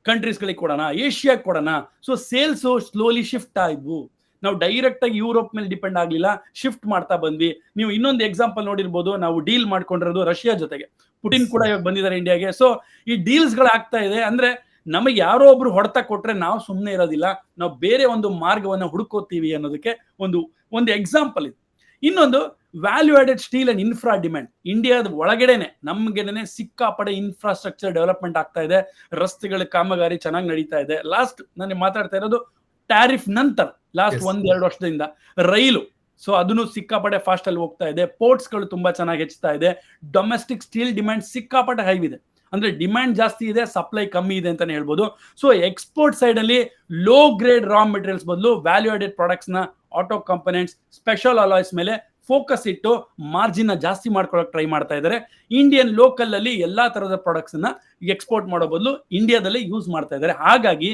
ಕಂಟ್ರೀಸ್ಗಳಿಗೆ ಕೊಡೋಣ ಏಷ್ಯಾಗೆ ಕೊಡೋಣ. ಸೊ ಸೇಲ್ಸ್ ಸ್ಲೋಲಿ ಶಿಫ್ಟ್ ಆಯ್ವು. ನಾವು ಡೈರೆಕ್ಟ್ ಆಗಿ ಯುರೋಪ್ ಮೇಲೆ ಡಿಪೆಂಡ್ ಆಗಲಿಲ್ಲ ಶಿಫ್ಟ್ ಮಾಡ್ತಾ ಬಂದ್ವಿ. ನೀವು ಇನ್ನೊಂದು ಎಕ್ಸಾಂಪಲ್ ನೋಡಿರ್ಬೋದು ನಾವು ಡೀಲ್ ಮಾಡ್ಕೊಂಡಿರೋದು ರಷ್ಯಾ ಜೊತೆಗೆ. ಪುಟಿನ್ ಕೂಡ ಇವಾಗ ಬಂದಿದ್ದಾರೆ ಇಂಡಿಯಾಗೆ ಸೊ ಈ ಡೀಲ್ಸ್ಗಳು ಆಗ್ತಾ ಇದೆ. ಅಂದ್ರೆ ನಮಗೆ ಯಾರೋ ಒಬ್ರು ಹೊಡೆತ ಕೊಟ್ರೆ ನಾವು ಸುಮ್ಮನೆ ಇರೋದಿಲ್ಲ ನಾವು ಬೇರೆ ಒಂದು ಮಾರ್ಗವನ್ನ ಹುಡುಕೋತೀವಿ ಅನ್ನೋದಕ್ಕೆ ಒಂದು ಒಂದು ಎಕ್ಸಾಂಪಲ್ ಇದು. ಇನ್ನೊಂದು value added steel and infra demand ಇಂಡಿಯಾದ ಒಳಗಡೆನೆ ನಮ್ಗೆನೆ ಸಿಕ್ಕಾಪಡೆ ಇನ್ಫ್ರಾಸ್ಟ್ರಕ್ಚರ್ ಡೆವಲಪ್ಮೆಂಟ್ ಆಗ್ತಾ ಇದೆ ರಸ್ತೆಗಳ ಕಾಮಗಾರಿ ಚೆನ್ನಾಗಿ ನಡೀತಾ ಇದೆ. ಲಾಸ್ಟ್ ನಾನು ಮಾತಾಡ್ತಾ ಇರೋದು ಟ್ಯಾರಿಫ್ ನಂತರ ಲಾಸ್ಟ್. ಒಂದ್ ಎರಡು ವರ್ಷದಿಂದ ರೈಲು. ಸೊ ಅದನ್ನು ಸಿಕ್ಕಾಪಟ್ಟೆ ಫಾಸ್ಟ್ ಅಲ್ಲಿ ಹೋಗ್ತಾ ಇದೆ ಪೋರ್ಟ್ಸ್ಗಳು ತುಂಬಾ ಚೆನ್ನಾಗಿ ಹೆಚ್ಚುತ್ತಾ ಇದೆ ಡೊಮೆಸ್ಟಿಕ್ ಸ್ಟೀಲ್ ಡಿಮ್ಯಾಂಡ್ ಸಿಕ್ಕಾಪಟ್ಟೆ ಹೈವಿದೆ ಇದೆ. ಅಂದ್ರೆ ಡಿಮ್ಯಾಂಡ್ ಜಾಸ್ತಿ ಇದೆ ಸಪ್ಲೈ ಕಮ್ಮಿ ಇದೆ ಅಂತಾನೆ ಹೇಳ್ಬೋದು. ಸೊ ಎಕ್ಸ್ಪೋರ್ಟ್ ಸೈಡ್ ಅಲ್ಲಿ ಲೋ ಗ್ರೇಡ್ ರಾ ಮೆಟೀರಿಯಲ್ಸ್ ಬದಲು ವ್ಯಾಲ್ಯೂ ಆಡೆಡ್ ಪ್ರಾಡಕ್ಟ್ಸ್ನ ಆಟೋ ಕಂಪನೆಂಟ್ಸ್ ಸ್ಪೆಷಲ್ ಅಲಾಯ್ಸ್ ಮೇಲೆ ಫೋಕಸ್ ಇಟ್ಟು ಮಾರ್ಜಿನ್ ಜಾಸ್ತಿ ಮಾಡ್ಕೊಳಕ್ ಟ್ರೈ ಮಾಡ್ತಾ ಇದ್ದಾರೆ ಇಂಡಿಯನ್ ಲೋಕಲ್ ಅಲ್ಲಿ ಎಲ್ಲಾ ತರಹದ ಪ್ರಾಡಕ್ಟ್ಸ್ನ ಎಕ್ಸ್ಪೋರ್ಟ್ ಮಾಡೋ ಬದಲು ಇಂಡಿಯಾದಲ್ಲಿ ಯೂಸ್ ಮಾಡ್ತಾ ಇದ್ದಾರೆ ಹಾಗಾಗಿ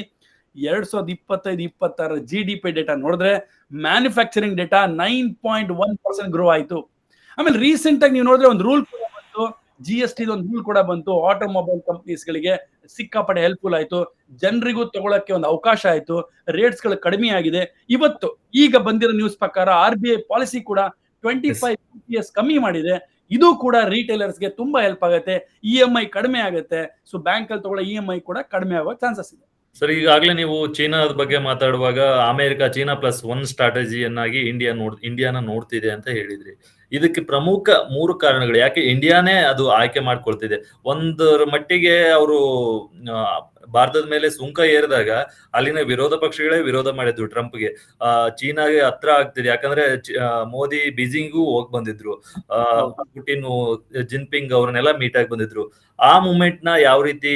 ಎರಡ್ ಸಾವಿರದ ಇಪ್ಪತ್ತೈದು, ಇಪ್ಪತ್ತಾರ ಜಿ ಡಿ ಪಿ ಡೇಟಾ ನೋಡಿದ್ರೆ manufacturing data nine point one percent grow ಆಯ್ತು. ಆಮೇಲೆ ರೀಸೆಂಟ್ ಆಗಿ ನೀವು ನೋಡಿದ್ರೆ ಒಂದು ರೂಲ್ ಜಿ ಎಸ್ ಟಿ ಒಂದು ರೂಲ್ ಕೂಡ ಬಂತು. ಆಟೋಮೊಬೈಲ್ ಕಂಪ್ನೀಸ್ಗಳಿಗೆ ಸಿಕ್ಕಾಪಟ್ಟೆ ಹೆಲ್ಪ್ಫುಲ್ ಆಯ್ತು. ಜನರಿಗೂ ತಗೊಳಕ್ಕೆ ಒಂದು ಅವಕಾಶ ಆಯ್ತು. ರೇಟ್ಸ್ಗಳು ಕಡಿಮೆ ಆಗಿದೆ. ಇವತ್ತು ಈಗ ಬಂದಿರೋ ನ್ಯೂಸ್ ಪ್ರಕಾರ ಆರ್ ಬಿ ಐ ಪಾಲಿಸಿ ಕೂಡ ಟ್ವೆಂಟಿ ಫೈವ್ ಎಸ್ ಕಮ್ಮಿ ಮಾಡಿದೆ. ಇದು ಕೂಡ ರಿಟೇಲರ್ಸ್ಗೆ ತುಂಬಾ ಹೆಲ್ಪ್ ಆಗುತ್ತೆ. ಇ ಎಂ ಐ ಕಡಿಮೆ ಆಗುತ್ತೆ. ಸೊ ಬ್ಯಾಂಕ್ ಅಲ್ಲಿ ತಗೊಳ್ಳೋ ಇ ಎಂ ಐ ಕೂಡ ಕಡಿಮೆ ಆಗೋ ಚಾನ್ಸಸ್ ಇದೆ.
ಸರ್ ಈಗಾಗಲೇ ನೀವು ಚೀನಾದ ಬಗ್ಗೆ ಮಾತಾಡುವಾಗ ಅಮೆರಿಕ ಚೀನಾ ಪ್ಲಸ್ ಒನ್ ಸ್ಟ್ರಾಟಜಿಯನ್ನಾಗಿ ಇಂಡಿಯಾ ನೋಡ್ ಇಂಡಿಯಾನ ನೋಡ್ತಿದೆ ಅಂತ ಹೇಳಿದ್ರಿ. ಇದಕ್ಕೆ ಪ್ರಮುಖ ಮೂರು ಕಾರಣಗಳು. ಯಾಕೆ? ಇಂಡಿಯಾನೇ ಅದು ಆಯ್ಕೆ ಮಾಡ್ಕೊಳ್ತಿದೆ. ಒಂದರ ಮಟ್ಟಿಗೆ ಅವರು ಭಾರತದ ಮೇಲೆ ಸುಂಕ ಏರಿದಾಗ ಅಲ್ಲಿನ ವಿರೋಧ ಪಕ್ಷಗಳೇ ವಿರೋಧ ಮಾಡಿದ್ರು ಟ್ರಂಪ್ಗೆ. ಆ ಚೀನಾಗೆ ಹತ್ರ ಆಗ್ತಿದೆ. ಯಾಕಂದ್ರೆ ಮೋದಿ ಬೀಜಿಂಗೂ ಹೋಗ್ ಬಂದಿದ್ರು. ಆ ಪುಟಿನ್ ಜಿನ್ಪಿಂಗ್ ಅವ್ರನ್ನೆಲ್ಲ ಮೀಟ್ ಆಗಿ ಬಂದಿದ್ರು. ಆ ಮೂಮೆಂಟ್ನ ಯಾವ ರೀತಿ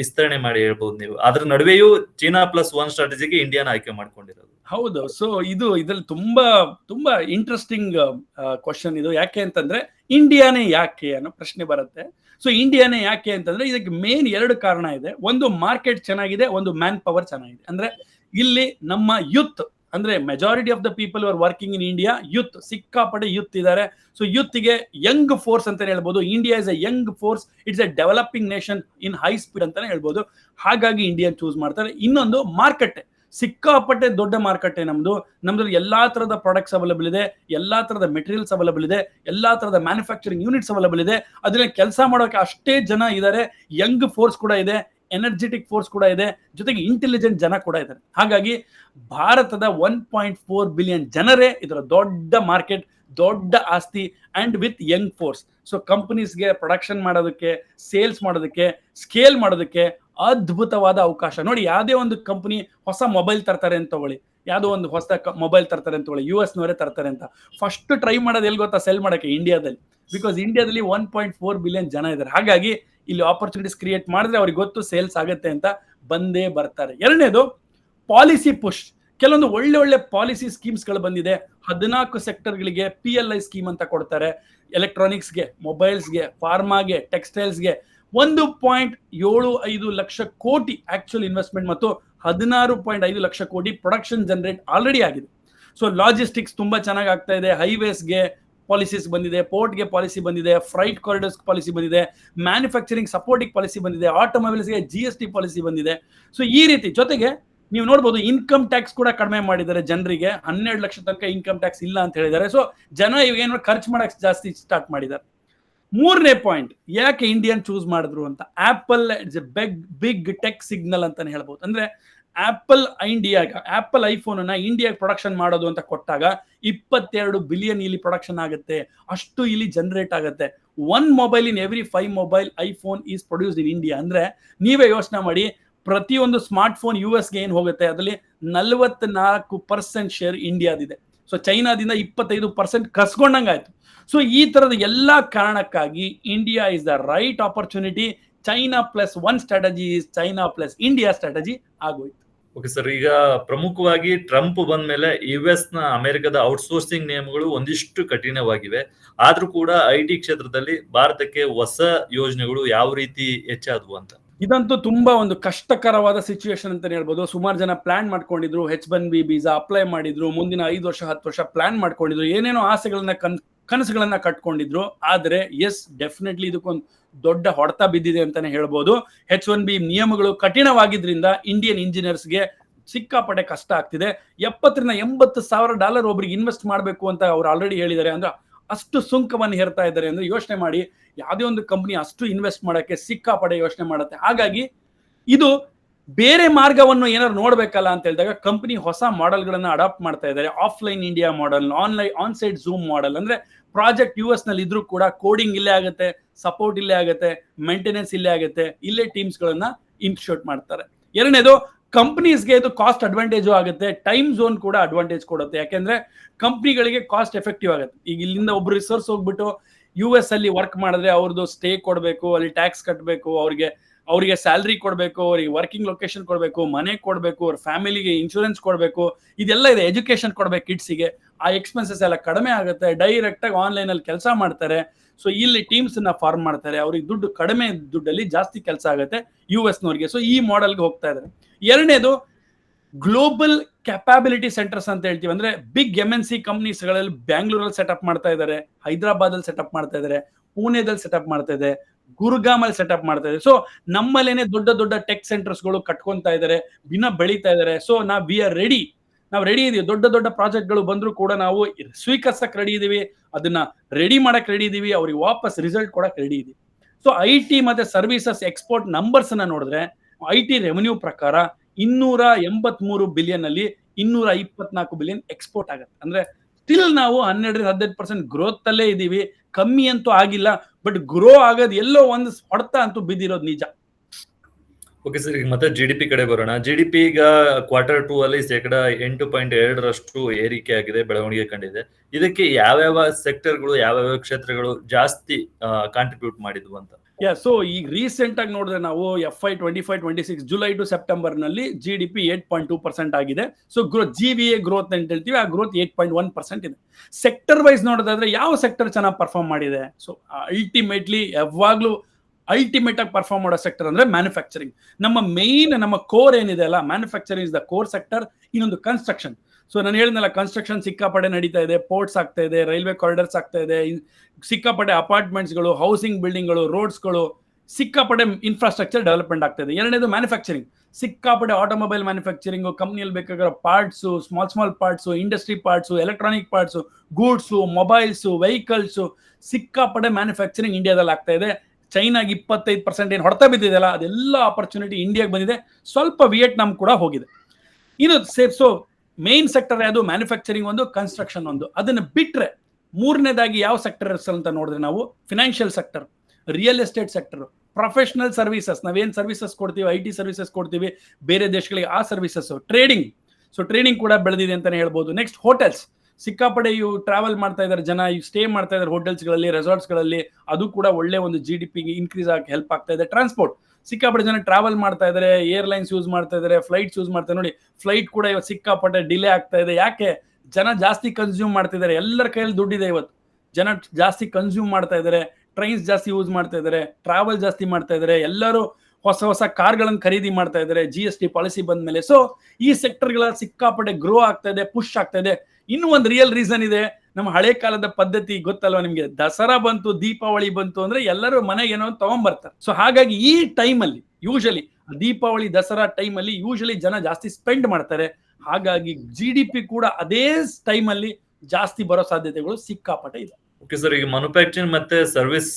ವಿಸ್ತರಣೆ ಮಾಡಿ ಹೇಳ್ಬೋದು ನೀವು? ಅದ್ರ ನಡುವೆಯೂ ಚೀನಾ ಪ್ಲಸ್ ಒನ್ ಸ್ಟ್ರಾಟಜಿಗೆ ಇಂಡಿಯಾನ ಆಯ್ಕೆ ಮಾಡ್ಕೊಂಡಿರೋದು.
ಹೌದು. ಸೊ ಇದು ಇದ್ರಲ್ಲಿ ತುಂಬಾ ತುಂಬಾ ಇಂಟ್ರೆಸ್ಟಿಂಗ್ ಕ್ವಶನ್ ಇದು. ಯಾಕೆ ಅಂತಂದ್ರೆ ಇಂಡಿಯಾನೇ ಯಾಕೆ ಅನ್ನೋ ಪ್ರಶ್ನೆ ಬರುತ್ತೆ. ಸೊ ಇಂಡಿಯಾನೇ ಯಾಕೆ ಅಂತಂದ್ರೆ, ಇದಕ್ಕೆ ಮೇನ್ ಎರಡು ಕಾರಣ ಇದೆ. ಒಂದು ಮಾರ್ಕೆಟ್ ಚೆನ್ನಾಗಿದೆ, ಒಂದು ಮ್ಯಾನ್ ಪವರ್ ಚೆನ್ನಾಗಿದೆ. ಅಂದ್ರೆ, ಇಲ್ಲಿ ನಮ್ಮ ಯುತ್ ಅಂದ್ರೆ majority of the people are working in India youth ಸಿಕ್ಕಾಪಡೆ youth ಇದ್ದಾರೆ. ಸೊ ಯುತ್ಗೆ ಯಂಗ್ ಫೋರ್ಸ್ ಅಂತಾನೆ ಹೇಳ್ಬೋದು. India is a young force it's a developing nation in high speed ಅಂತಾನೆ ಹೇಳ್ಬೋದು. ಹಾಗಾಗಿ ಇಂಡಿಯನ್ ಚೂಸ್ ಮಾಡ್ತಾರೆ. ಇನ್ನೊಂದು ಮಾರ್ಕೆಟ್ ಸಿಕ್ಕಾಪಟ್ಟೆ ದೊಡ್ಡ ಮಾರುಕಟ್ಟೆ ನಮ್ಮದು ನಮ್ಮದ್ರಲ್ಲಿ ಎಲ್ಲಾ ತರದ ಪ್ರಾಡಕ್ಟ್ಸ್ ಅವೈಲಬಲ್ ಇದೆ, ಎಲ್ಲಾ ತರದ ಮೆಟೀರಿಯಲ್ಸ್ ಅವೈಲಬಲ್ ಇದೆ, ಎಲ್ಲಾ ತರದ ಮ್ಯಾನುಫ್ಯಾಕ್ಚರಿಂಗ್ ಯೂನಿಟ್ಸ್ ಅವೈಲಬಲ್ ಇದೆ. ಅದನ್ನ ಕೆಲಸ ಮಾಡೋಕೆ ಅಷ್ಟೇ ಜನ ಇದ್ದಾರೆ ಯಂಗ್ ಫೋರ್ಸ್ ಕೂಡ ಇದೆ ಎನರ್ಜೆಟಿಕ್ ಫೋರ್ಸ್ ಕೂಡ ಇದೆ, ಜೊತೆಗೆ ಇಂಟೆಲಿಜೆಂಟ್ ಜನ ಕೂಡ ಇದ್ದಾರೆ ಹಾಗಾಗಿ ಭಾರತದ ಒನ್ ಪಾಯಿಂಟ್ ಫೋರ್ ಬಿಲಿಯನ್ ಜನರೇ ಇದರ ದೊಡ್ಡ ಮಾರ್ಕೆಟ್ ದೊಡ್ಡ ಆಸ್ತಿ and with young force so ಕಂಪನೀಸ್ಗೆ production ಮಾಡೋದಕ್ಕೆ ಸೇಲ್ಸ್ ಮಾಡೋದಕ್ಕೆ ಸ್ಕೇಲ್ ಮಾಡೋದಕ್ಕೆ ಅದ್ಭುತವಾದ ಅವಕಾಶ. ನೋಡಿ, ಯಾವುದೇ ಒಂದು ಕಂಪನಿ ಹೊಸ ಮೊಬೈಲ್ ತರ್ತಾರೆ ಅಂತ ತಗೊಳ್ಳಿ. ಯಾವುದೋ ಒಂದು ಹೊಸ ಮೊಬೈಲ್ ತರ್ತಾರೆ ಅಂತ ತಗೊಳ್ಳಿ. ಯು ಎಸ್ ನವರೇ ತರ್ತಾರೆ ಅಂತ. ಫಸ್ಟ್ ಟ್ರೈ ಮಾಡೋದು ಎಲ್ಲಿ ಗೊತ್ತಾ? ಸೆಲ್ ಮಾಡೋಕೆ ಇಂಡಿಯಾದಲ್ಲಿ ಬಿಕಾಸ್ ಇಂಡಿಯಾದಲ್ಲಿ ಒನ್ ಪಾಯಿಂಟ್ ಫೋರ್ ಬಿಲಿಯನ್ ಜನ ಇದ್ದಾರೆ. ಹಾಗಾಗಿ ಇಲ್ಲಿ ಆಪರ್ಚುನಿಟೀಸ್ ಕ್ರಿಯೇಟ್ ಮಾಡಿದ್ರೆ ಅವ್ರಿಗೆ ಗೊತ್ತು ಸೇಲ್ಸ್ ಆಗುತ್ತೆ ಅಂತ ಬಂದೇ ಬರ್ತಾರೆ. ಎರಡನೇದು ಪಾಲಿಸಿ ಪುಷ್ ಕೆಲವೊಂದು ಒಳ್ಳೆ ಒಳ್ಳೆ ಪಾಲಿಸಿ ಸ್ಕೀಮ್ಸ್ಗಳು ಬಂದಿದೆ. ಹದಿನಾಲ್ಕು ಸೆಕ್ಟರ್ಗಳಿಗೆ ಪಿ ಎಲ್ ಐ ಸ್ಕೀಮ್ ಅಂತ ಕೊಡ್ತಾರೆ. ಎಲೆಕ್ಟ್ರಾನಿಕ್ಸ್ಗೆ ಮೊಬೈಲ್ಸ್ಗೆ ಫಾರ್ಮಾಗೆ ಟೆಕ್ಸ್ಟೈಲ್ಸ್ಗೆ ಒಂದು ಪಾಯಿಂಟ್ ಏಳು ಐದು ಲಕ್ಷ ಕೋಟಿ ಆಕ್ಚುಯಲ್ ಇನ್ವೆಸ್ಟ್ಮೆಂಟ್ ಮತ್ತು ಹದಿನಾರು ಪಾಯಿಂಟ್ ಐದು lakh crore production generate already ಆಗಿದೆ. ಸೊ ಲಾಜಿಸ್ಟಿಕ್ಸ್ ತುಂಬಾ ಚೆನ್ನಾಗಿ ಆಗ್ತಾ ಇದೆ ಹೈವೇಸ್ಗೆ ಪಾಲಿಸೀಸ್ ಬಂದಿದೆ ಪೋರ್ಟ್ಗೆ ಪಾಲಿಸಿ ಬಂದಿದೆ ಫ್ರೈಟ್ ಕಾರಿಡರ್ಸ್ ಪಾಲಿಸಿ ಬಂದಿದೆ ಮ್ಯಾನುಫ್ಯಾಕ್ಚರಿಂಗ್ ಸಪೋರ್ಟಿಗೆ ಪಾಲಿಸಿ ಬಂದಿದೆ ಆಟೋಮೊಬೈಲ್ಸ್ಗೆ ಜಿ ಎಸ್ ಟಿ ಪಾಲಿಸಿ ಬಂದಿದೆ. ಸೊ ಈ ರೀತಿ ಜೊತೆಗೆ ನೀವು ನೋಡ್ಬೋದು ಇನ್ಕಮ್ ಟ್ಯಾಕ್ಸ್ ಕೂಡ ಕಡಿಮೆ ಮಾಡಿದ್ದಾರೆ ಜನರಿಗೆ. ಹನ್ನೆರಡು ಲಕ್ಷ ತನಕ ಇನ್ಕಮ್ ಟ್ಯಾಕ್ಸ್ ಇಲ್ಲ ಅಂತ ಹೇಳಿದ್ದಾರೆ. ಸೊ ಜನ ಇವಾಗ ಏನು ಖರ್ಚು ಮಾಡಕ್ಕೆ ಜಾಸ್ತಿ ಸ್ಟಾರ್ಟ್ ಮಾಡಿದ್ದಾರೆ. ಮೂರನೇ ಪಾಯಿಂಟ್ ಯಾಕೆ ಇಂಡಿಯನ್ ಚೂಸ್ ಮಾಡಿದ್ರು ಅಂತ? Apple it's a beg big tech signal ಅಂತಾನೆ ಹೇಳ್ಬೋದು. ಅಂದ್ರೆ ಆಪಲ್ ಇಂಡಿಯಾಗ ಆಪಲ್ ಐಫೋನ್ ಅನ್ನ ಇಂಡಿಯಾಗೆ ಪ್ರೊಡಕ್ಷನ್ ಮಾಡೋದು ಅಂತ ಕೊಟ್ಟಾಗ ಇಪ್ಪತ್ತೆರಡು ಬಿಲಿಯನ್ ಇಲ್ಲಿ ಪ್ರೊಡಕ್ಷನ್ ಆಗುತ್ತೆ. ಅಷ್ಟು ಇಲ್ಲಿ ಜನರೇಟ್ ಆಗುತ್ತೆ. One mobile in every five mobile iPhone is produce in India ಅಂದ್ರೆ ನೀವೇ ಯೋಚನೆ ಮಾಡಿ, ಪ್ರತಿಯೊಂದು ಸ್ಮಾರ್ಟ್ ಫೋನ್ ಯು ಎಸ್ಗೆ ಏನು ಹೋಗುತ್ತೆ? ಅದರಲ್ಲಿ ನಲವತ್ನಾಲ್ಕು ಪರ್ಸೆಂಟ್ ಶೇರ್ ಇಂಡಿಯಾದಿದೆ ಸೊ ಚೈನಾದಿಂದ ಇಪ್ಪತ್ತೈದು ಪರ್ಸೆಂಟ್ ಕಸ್ಕೊಂಡಂಗಾಯ್ತು ಸೊ ಈ ತರದ ಎಲ್ಲ ಕಾರಣಕ್ಕಾಗಿ India is the right opportunity China plus one strategy is China plus India strategy ಆಗೋಯ್ತು.
ಓಕೆ ಸರ್ ಈಗ ಪ್ರಮುಖವಾಗಿ ಟ್ರಂಪ್ ಬಂದ್ಮೇಲೆ ಯು ಎಸ್ನ ಅಮೆರಿಕದ ಔಟ್ಸೋರ್ಸಿಂಗ್ ನಿಯಮಗಳು ಒಂದಿಷ್ಟು ಕಠಿಣವಾಗಿವೆ. ಆದ್ರೂ ಕೂಡ ಐ ಟಿ ಕ್ಷೇತ್ರದಲ್ಲಿ ಭಾರತಕ್ಕೆ ಹೊಸ ಯೋಜನೆಗಳು ಯಾವ ರೀತಿ ಹೆಚ್ಚಾದವು ಅಂತ?
ಇದಂತೂ ತುಂಬಾ ಒಂದು ಕಷ್ಟಕರವಾದ ಸಿಚುವೇಶನ್ ಅಂತ ಹೇಳ್ಬೋದು. ಸುಮಾರು ಜನ ಪ್ಲಾನ್ ಮಾಡ್ಕೊಂಡಿದ್ರು H one B visa apply ಮಾಡಿದ್ರು, ಮುಂದಿನ ಐದು ವರ್ಷ, ಹತ್ತು ವರ್ಷ ಪ್ಲಾನ್ ಮಾಡ್ಕೊಂಡಿದ್ರು, ಏನೇನೋ ಆಸೆಗಳನ್ನ ಕನ್, ಕನಸುಗಳನ್ನ ಕಟ್ಕೊಂಡಿದ್ರು. ಆದ್ರೆ ಎಸ್ ಡೆಫಿನೆಟ್ಲಿ ಇದಕ್ಕೊಂದು ದೊಡ್ಡ ಹೊಡೆತ ಬಿದ್ದಿದೆ ಅಂತಾನೆ ಹೇಳ್ಬೋದು. ಹೆಚ್ ಒನ್ ಬಿ ನಿಯಮಗಳು ಕಠಿಣವಾಗಿದ್ರಿಂದ ಇಂಡಿಯನ್ ಇಂಜಿನಿಯರ್ಸ್ಗೆ ಸಿಕ್ಕಾಪಟ್ಟೆ ಕಷ್ಟ ಆಗ್ತಿದೆ. ಎಪ್ಪತ್ತರಿಂದ ಎಂಬತ್ತು ಸಾವಿರ ಡಾಲರ್ ಒಬ್ರಿಗೆ ಇನ್ವೆಸ್ಟ್ ಮಾಡಬೇಕು ಅಂತ ಅವ್ರು ಆಲ್ರೆಡಿ ಹೇಳಿದ್ದಾರೆ. ಅಂದ್ರೆ ಅಷ್ಟು ಸುಂಕವನ್ನು ಹೇರ್ತಾ ಇದ್ದಾರೆ ಅಂದ್ರೆ ಯೋಚನೆ ಮಾಡಿ ಯಾವುದೇ ಒಂದು ಕಂಪನಿ ಅಷ್ಟು ಇನ್ವೆಸ್ಟ್ ಮಾಡೋಕ್ಕೆ ಸಿಕ್ಕಾಪಡೆ ಯೋಚನೆ ಮಾಡುತ್ತೆ. ಹಾಗಾಗಿ ಇದು ಬೇರೆ ಮಾರ್ಗವನ್ನು ಏನಾದ್ರು ನೋಡಬೇಕಲ್ಲ ಅಂತ ಹೇಳಿದಾಗ ಕಂಪನಿ ಹೊಸ ಮಾಡೆಲ್ಗಳನ್ನು ಅಡಾಪ್ಟ್ ಮಾಡ್ತಾ ಇದ್ದಾರೆ. Offline India model online on side zoom model ಅಂದ್ರೆ ಪ್ರಾಜೆಕ್ಟ್ ಯು ಎಸ್ನಲ್ಲಿ ಇದ್ರೂ ಕೂಡ ಕೋಡಿಂಗ್ ಇಲ್ಲೇ ಆಗುತ್ತೆ ಸಪೋರ್ಟ್ ಇಲ್ಲೇ ಆಗುತ್ತೆ ಮೇಂಟೆನೆನ್ಸ್ ಇಲ್ಲೇ ಆಗುತ್ತೆ, ಇಲ್ಲೇ ಟೀಮ್ಸ್ ಗಳನ್ನ ಇನ್ಸ್ಟಿಟ್ಯೂಟ್ ಮಾಡ್ತಾರೆ. ಎರಡನೇದು ಕಂಪ್ನೀಸ್ಗೆ ಇದು ಕಾಸ್ಟ್ ಅಡ್ವಾಂಟೇಜು ಆಗುತ್ತೆ ಟೈಮ್ ಝೋನ್ ಕೂಡ ಅಡ್ವಾಂಟೇಜ್ ಕೊಡುತ್ತೆ. ಯಾಕೆಂದ್ರೆ ಕಂಪ್ನಿಗಳಿಗೆ ಕಾಸ್ಟ್ ಎಫೆಕ್ಟಿವ್ ಆಗುತ್ತೆ. ಈಗ ಇಲ್ಲಿಂದ ಒಬ್ರು ರಿಸೋರ್ಸ್ ಹೋಗ್ಬಿಟ್ಟು ಯು ಎಸ್ ಅಲ್ಲಿ ವರ್ಕ್ ಮಾಡಿದ್ರೆ ಅವ್ರದ್ದು ಸ್ಟೇ ಕೊಡಬೇಕು, ಅಲ್ಲಿ ಟ್ಯಾಕ್ಸ್ ಕಟ್ಟಬೇಕು ಅವ್ರಿಗೆ, ಅವರಿಗೆ ಸ್ಯಾಲ್ರಿ ಕೊಡಬೇಕು, ಅವ್ರಿಗೆ ವರ್ಕಿಂಗ್ ಲೊಕೇಶನ್ ಕೊಡಬೇಕು, ಮನೆ ಕೊಡಬೇಕು, ಅವ್ರ ಫ್ಯಾಮಿಲಿಗೆ ಇನ್ಶೂರೆನ್ಸ್ ಕೊಡಬೇಕು, ಇದೆಲ್ಲ ಇದೆ. ಎಜುಕೇಶನ್ ಕೊಡಬೇಕು ಕಿಡ್ಸಿಗೆ ಆ ಎಕ್ಸ್ಪೆನ್ಸಸ್ ಎಲ್ಲ ಕಡಿಮೆ ಆಗುತ್ತೆ. ಡೈರೆಕ್ಟ್ ಆಗಿ ಆನ್ಲೈನ್ ಅಲ್ಲಿ ಕೆಲಸ ಮಾಡ್ತಾರೆ. ಸೊ ಇಲ್ಲಿ ಟೀಮ್ಸ್ನ ಫಾರ್ಮ್ ಮಾಡ್ತಾರೆ. ಅವ್ರಿಗೆ ದುಡ್ಡು ಕಡಿಮೆ ದುಡ್ಡಲ್ಲಿ ಜಾಸ್ತಿ ಕೆಲಸ ಆಗುತ್ತೆ ಯು ಎಸ್ ನವರಿಗೆ. ಸೊ ಈ ಮಾಡೆಲ್ಗೆ ಹೋಗ್ತಾ ಇದ್ದಾರೆ. ಎರಡನೇದು ಗ್ಲೋಬಲ್ ಕೆಪಾಬಿಲಿಟಿ ಸೆಂಟರ್ಸ್ ಅಂತ ಹೇಳ್ತೀವಿ. ಅಂದ್ರೆ ಬಿಗ್ ಎಂ ಎನ್ ಸಿ ಕಂಪ್ನೀಸ್ಗಳಲ್ಲಿ ಬ್ಯಾಂಗ್ಳೂರಲ್ಲಿ ಸೆಟಪ್ ಮಾಡ್ತಾ ಇದ್ದಾರೆ ಹೈದರಾಬಾದ್ ಅಲ್ಲಿ ಸೆಟಪ್ ಮಾಡ್ತಾ ಇದ್ದಾರೆ ಪುಣೆದಲ್ಲಿ ಸೆಟಪ್ ಮಾಡ್ತಾ ಇದೆ ಗುರುಗಾಮಲ್ಲಿ ಸೆಟಪ್ ಮಾಡ್ತಾ ಇದೆ. ಸೊ ನಮ್ಮಲ್ಲೇನೆ ದೊಡ್ಡ ದೊಡ್ಡ ಟೆಕ್ ಸೆಂಟರ್ಸ್ಗಳು ಕಟ್ಕೊಂತಾ ಇದ್ದಾರೆ ದಿನ ಬೆಳೀತಾ ಇದ್ದಾರೆ ಸೊ ನಾವ್ ವಿ ಆರ್ ರೆಡಿ ನಾವು ರೆಡಿ ಇದೀವಿ. ದೊಡ್ಡ ದೊಡ್ಡ ಪ್ರಾಜೆಕ್ಟ್ಗಳು ಬಂದ್ರು ಕೂಡ ನಾವು ಸ್ವೀಕರಿಸಕ್ ರೆಡಿ ಇದೀವಿ. ಅದನ್ನ ರೆಡಿ ಮಾಡಕ್ ರೆಡಿ ಇದೀವಿ. ಅವ್ರಿಗೆ ವಾಪಸ್ ರಿಸಲ್ಟ್ ಕೊಡಕ್ ರೆಡಿ ಇದೀವಿ. ಸೊ ಐ ಟಿ ಮತ್ತೆ ಸರ್ವಿಸಸ್ ಎಕ್ಸ್ಪೋರ್ಟ್ ನಂಬರ್ಸ್ ಅನ್ನ ನೋಡಿದ್ರೆ ಐ ಟಿ ರೆವೆನ್ಯೂ ಪ್ರಕಾರ ಇನ್ನೂರ ಎಂಬತ್ ಮೂರು ಬಿಲಿಯನ್ ಅಲ್ಲಿ ಇನ್ನೂರ ಇಪ್ಪತ್ನಾಲ್ಕು ಬಿಲಿಯನ್ ಎಕ್ಸ್ಪೋರ್ಟ್ ಆಗುತ್ತೆ. ಅಂದ್ರೆ ಸ್ಟಿಲ್ ನಾವು ಹನ್ನೆರಡರಿಂದ ಹದಿನೈದು ಪರ್ಸೆಂಟ್ ಗ್ರೋತ್ ಅಲ್ಲೇ ಇದೀವಿ ಕಮ್ಮಿ ಅಂತೂ ಆಗಿಲ್ಲ ಬಟ್ ಗ್ರೋ ಆಗೋದು ಎಲ್ಲೋ ಒಂದು ಹೊಡೆತ ಅಂತೂ ಬಿದ್ದಿರೋದು ನಿಜ.
ಓಕೆ ಸರ್ ಈಗ ಮತ್ತೆ ಜಿ ಡಿ ಪಿ ಕಡೆ ಬರೋಣ. ಜಿ ಡಿ ಪಿ ಈಗ ಕ್ವಾರ್ಟರ್ ಟೂ ಅಲ್ಲಿ ಶೇಕಡ ಎಂಟು ಪಾಯಿಂಟ್ ಎರಡರಷ್ಟು ಏರಿಕೆ ಆಗಿದೆ, ಬೆಳವಣಿಗೆ ಕಂಡಿದೆ. ಇದಕ್ಕೆ ಯಾವ್ಯಾವ ಸೆಕ್ಟರ್ಗಳು ಯಾವ್ಯಾವ ಕ್ಷೇತ್ರಗಳು ಜಾಸ್ತಿ ಕಾಂಟ್ರಿಬ್ಯೂಟ್ ಮಾಡಿದ್ವು ಅಂತ?
ಯಾ ಸೊ ಈಗ ರೀಸೆಂಟ್ ಆಗಿ ನೋಡಿದ್ರೆ ನಾವು F Y twenty five twenty six July to ಸೆಪ್ಟೆಂಬರ್ನಲ್ಲಿ G D P eight point two percent ಆಗಿದೆ. So growth G V A growth ಅಂತ ಹೇಳ್ತೀವಿ, ಆ growth eight point one percent ಇದೆ. ಸೆಕ್ಟರ್ ವೈಸ್ ನೋಡೋದಾದ್ರೆ ಯಾವ ಸೆಕ್ಟರ್ ಚೆನ್ನಾಗಿ ಪರ್ಫಾರ್ಮ್ ಮಾಡಿದೆ? ಸೊ ಅಲ್ಟಿಮೇಟ್ಲಿ ಯಾವಾಗಲೂ ಅಲ್ಟಿಮೇಟ್ ಆಗಿ ಪರ್ಫಾರ್ಮ್ ಮಾಡೋ ಸೆಕ್ಟರ್ ಅಂದ್ರೆ ಮ್ಯಾನುಫ್ಯಾಕ್ಚರಿಂಗ್ ನಮ್ಮ ಮೇನ್ ನಮ್ಮ ಕೋರ್ ಏನಿದೆ ಅಲ್ಲ manufacturing is the core sector ಇನ್ನೊಂದು ಕನ್ಸ್ಟ್ರಕ್ಷನ್ ಸೊ ನಾನು ಹೇಳಿದ್ನಲ್ಲ ಕನ್ಸ್ಟ್ರಕ್ಷನ್ ಸಿಕ್ಕಾಪಡೆ ನಡೀತಾ ಇದೆ ಪೋರ್ಟ್ಸ್ ಆಗ್ತಾ ಇದೆ ರೈಲ್ವೆ ಕಾರಿಡರ್ಸ್ ಆಗ್ತಾ ಇದೆ ಸಿಕ್ಕಾಪಡೆ ಅಪಾರ್ಟ್ಮೆಂಟ್ಸ್ಗಳು ಹೌಸಿಂಗ್ ಬಿಲ್ಡಿಂಗ್ಗಳು ರೋಡ್ಸ್ಗಳು ಸಿಕ್ಕಾಪಡೆ ಇನ್ಫ್ರಾಸ್ಟ್ರಕ್ಚರ್ ಡೆವಲಪ್ಮೆಂಟ್ ಆಗ್ತಾ ಇದೆ. ಎರಡನೇದು ಮ್ಯಾನುಫ್ಯಾಕ್ಚರಿಂಗ್ ಸಿಕ್ಕಾಪಡೆ ಆಟೋಮೊಬೈಲ್ ಮ್ಯಾನುಫ್ಯಾಕ್ಚರಿಂಗು ಕಂಪ್ನಿಯಲ್ಲಿ ಬೇಕಾಗಿರೋ parts small small parts industry parts electronic parts goods mobiles vehicles ಸಿಕ್ಕಾಪಡೆ manufacturing ಇಂಡಿಯಾದಲ್ಲಿ ಆಗ್ತಾ ಇದೆ. ಚೈನಾಗೆ ಇಪ್ಪತ್ತೈದು ಪರ್ಸೆಂಟ್ ಏನು ಹೊಡೆತ ಬಿದ್ದಿದೆಯಲ್ಲ, ಅದೆಲ್ಲ ಆಪರ್ಚುನಿಟಿ ಇಂಡಿಯಾಗೆ ಬಂದಿದೆ. ಸ್ವಲ್ಪ ವಿಯೆಟ್ನಾಂ ಕೂಡ ಹೋಗಿದೆ. ಇನ್ನು ಸೇಫ್ ಸೊ ಮೇನ್ ಸೆಕ್ಟರ್ ಯಾವುದು? ಮ್ಯಾನುಫ್ಯಾಕ್ಚರಿಂಗ್ ಒಂದು ಕನ್ಸ್ಟ್ರಕ್ಷನ್ ಒಂದು. ಅದನ್ನು ಬಿಟ್ಟರೆ ಮೂರನೇದಾಗಿ ಯಾವ ಸೆಕ್ಟರ್ ಅಂತ ನೋಡಿದ್ರೆ ನಾವು financial sector real estate sector professional services ನಾವೇನು ಸರ್ವಿಸಸ್ ಕೊಡ್ತೀವಿ? ಐ ಟಿ ಸರ್ವಿಸಸ್ ಕೊಡ್ತೀವಿ. ಬೇರೆ ದೇಶಗಳಿಗೆ ಆ ಸರ್ವಿಸಸ್ ಟ್ರೇಡಿಂಗ್ ಸೊ ಟ್ರೇಡಿಂಗ್ ಕೂಡ ಬೆಳೆದಿದೆ ಅಂತಲೇ ಹೇಳ್ಬೋದು. ನೆಕ್ಸ್ಟ್ ಹೋಟೆಲ್ಸ್ ಸಿಕ್ಕಾಪಡೆ ಇವು ಟ್ರಾವೆಲ್ ಮಾಡ್ತಾ ಇದ್ದಾರೆ ಜನ. ಇವು ಸ್ಟೇ ಮಾಡ್ತಾ ಇದ್ದಾರೆ ಹೋಟೆಲ್ಸ್ಗಳಲ್ಲಿ ರೆಸಾರ್ಟ್ಸ್ಗಳಲ್ಲಿ ಅದು ಕೂಡ ಒಳ್ಳೆ ಒಂದು ಜಿ ಡಿ ಪಿಗೆ ಇನ್ಕ್ರೀಸ್ ಆಗಿ ಹೆಲ್ಪ್ ಆಗ್ತಾ ಇದೆ. ಟ್ರಾನ್ಸ್ಪೋರ್ಟ್ ಸಿಕ್ಕಾಪಟ್ಟೆ ಜನ ಟ್ರಾವೆಲ್ ಮಾಡ್ತಾ ಇದ್ದಾರೆ ಏರ್ಲೈನ್ಸ್ ಯೂಸ್ ಮಾಡ್ತಾ ಇದ್ದಾರೆ ಫ್ಲೈಟ್ಸ್ ಯೂಸ್ ಮಾಡ್ತಾರೆ ನೋಡಿ ಫ್ಲೈಟ್ ಕೂಡ ಇವತ್ತು ಸಿಕ್ಕಾಪಟ್ಟೆ ಡಿಲೇ ಆಗ್ತಾ ಇದೆ. ಯಾಕೆ? ಜನ ಜಾಸ್ತಿ ಕನ್ಸ್ಯೂಮ್ ಮಾಡ್ತಿದ್ದಾರೆ ಎಲ್ಲರ ಕೈಯಲ್ಲಿ ದುಡ್ಡಿದೆ ಇವತ್ತು. ಜನ ಜಾಸ್ತಿ ಕನ್ಸ್ಯೂಮ್ ಮಾಡ್ತಾ ಇದ್ದಾರೆ ಟ್ರೈನ್ಸ್ ಜಾಸ್ತಿ ಯೂಸ್ ಮಾಡ್ತಾ ಇದ್ದಾರೆ ಟ್ರಾವೆಲ್ ಜಾಸ್ತಿ ಮಾಡ್ತಾ ಇದ್ದಾರೆ ಎಲ್ಲರೂ ಹೊಸ ಹೊಸ ಕಾರ್ಗಳನ್ನು ಖರೀದಿ ಮಾಡ್ತಾ ಇದ್ದಾರೆ ಜಿ ಎಸ್ ಟಿ ಪಾಲಿಸಿ ಬಂದ ಮೇಲೆ ಸೊ ಈ ಸೆಕ್ಟರ್ಗಳ ಸಿಕ್ಕಾಪಟ್ಟೆ ಗ್ರೋ ಆಗ್ತಾ ಇದೆ ಪುಷ್ ಆಗ್ತಾ ಇದೆ. ಇನ್ನೂ ಒಂದು ರಿಯಲ್ ರೀಸನ್ ಇದೆ. ನಮ್ಮ ಹಳೆ ಕಾಲದ ಪದ್ಧತಿ ಗೊತ್ತಲ್ವಾ ನಿಮ್ಗೆ? ದಸರಾ ಬಂತು ದೀಪಾವಳಿ ಬಂತು ಅಂದ್ರೆ ಎಲ್ಲರೂ ಮನೆಗೆ ಏನೋ ತಗೊಂಡ್ಬರ್ತಾರೆ ಸೊ ಹಾಗಾಗಿ ಈ ಟೈಮಲ್ಲಿ ಯೂಶಲಿ ದೀಪಾವಳಿ ದಸರಾ ಟೈಮಲ್ಲಿ ಯೂಶಲಿ ಜನ ಜಾಸ್ತಿ ಸ್ಪೆಂಡ್ ಮಾಡ್ತಾರೆ. ಹಾಗಾಗಿ ಜಿ ಡಿ ಪಿ ಕೂಡ ಅದೇ ಟೈಮಲ್ಲಿ ಜಾಸ್ತಿ ಬರೋ ಸಾಧ್ಯತೆಗಳು ಸಿಕ್ಕಾಪಟ್ಟೆ ಇದೆ.
ಓಕೆ ಸರ್ ಈಗ ಮ್ಯಾನುಫ್ಯಾಕ್ಚರಿಂಗ್ ಮತ್ತೆ ಸರ್ವಿಸ್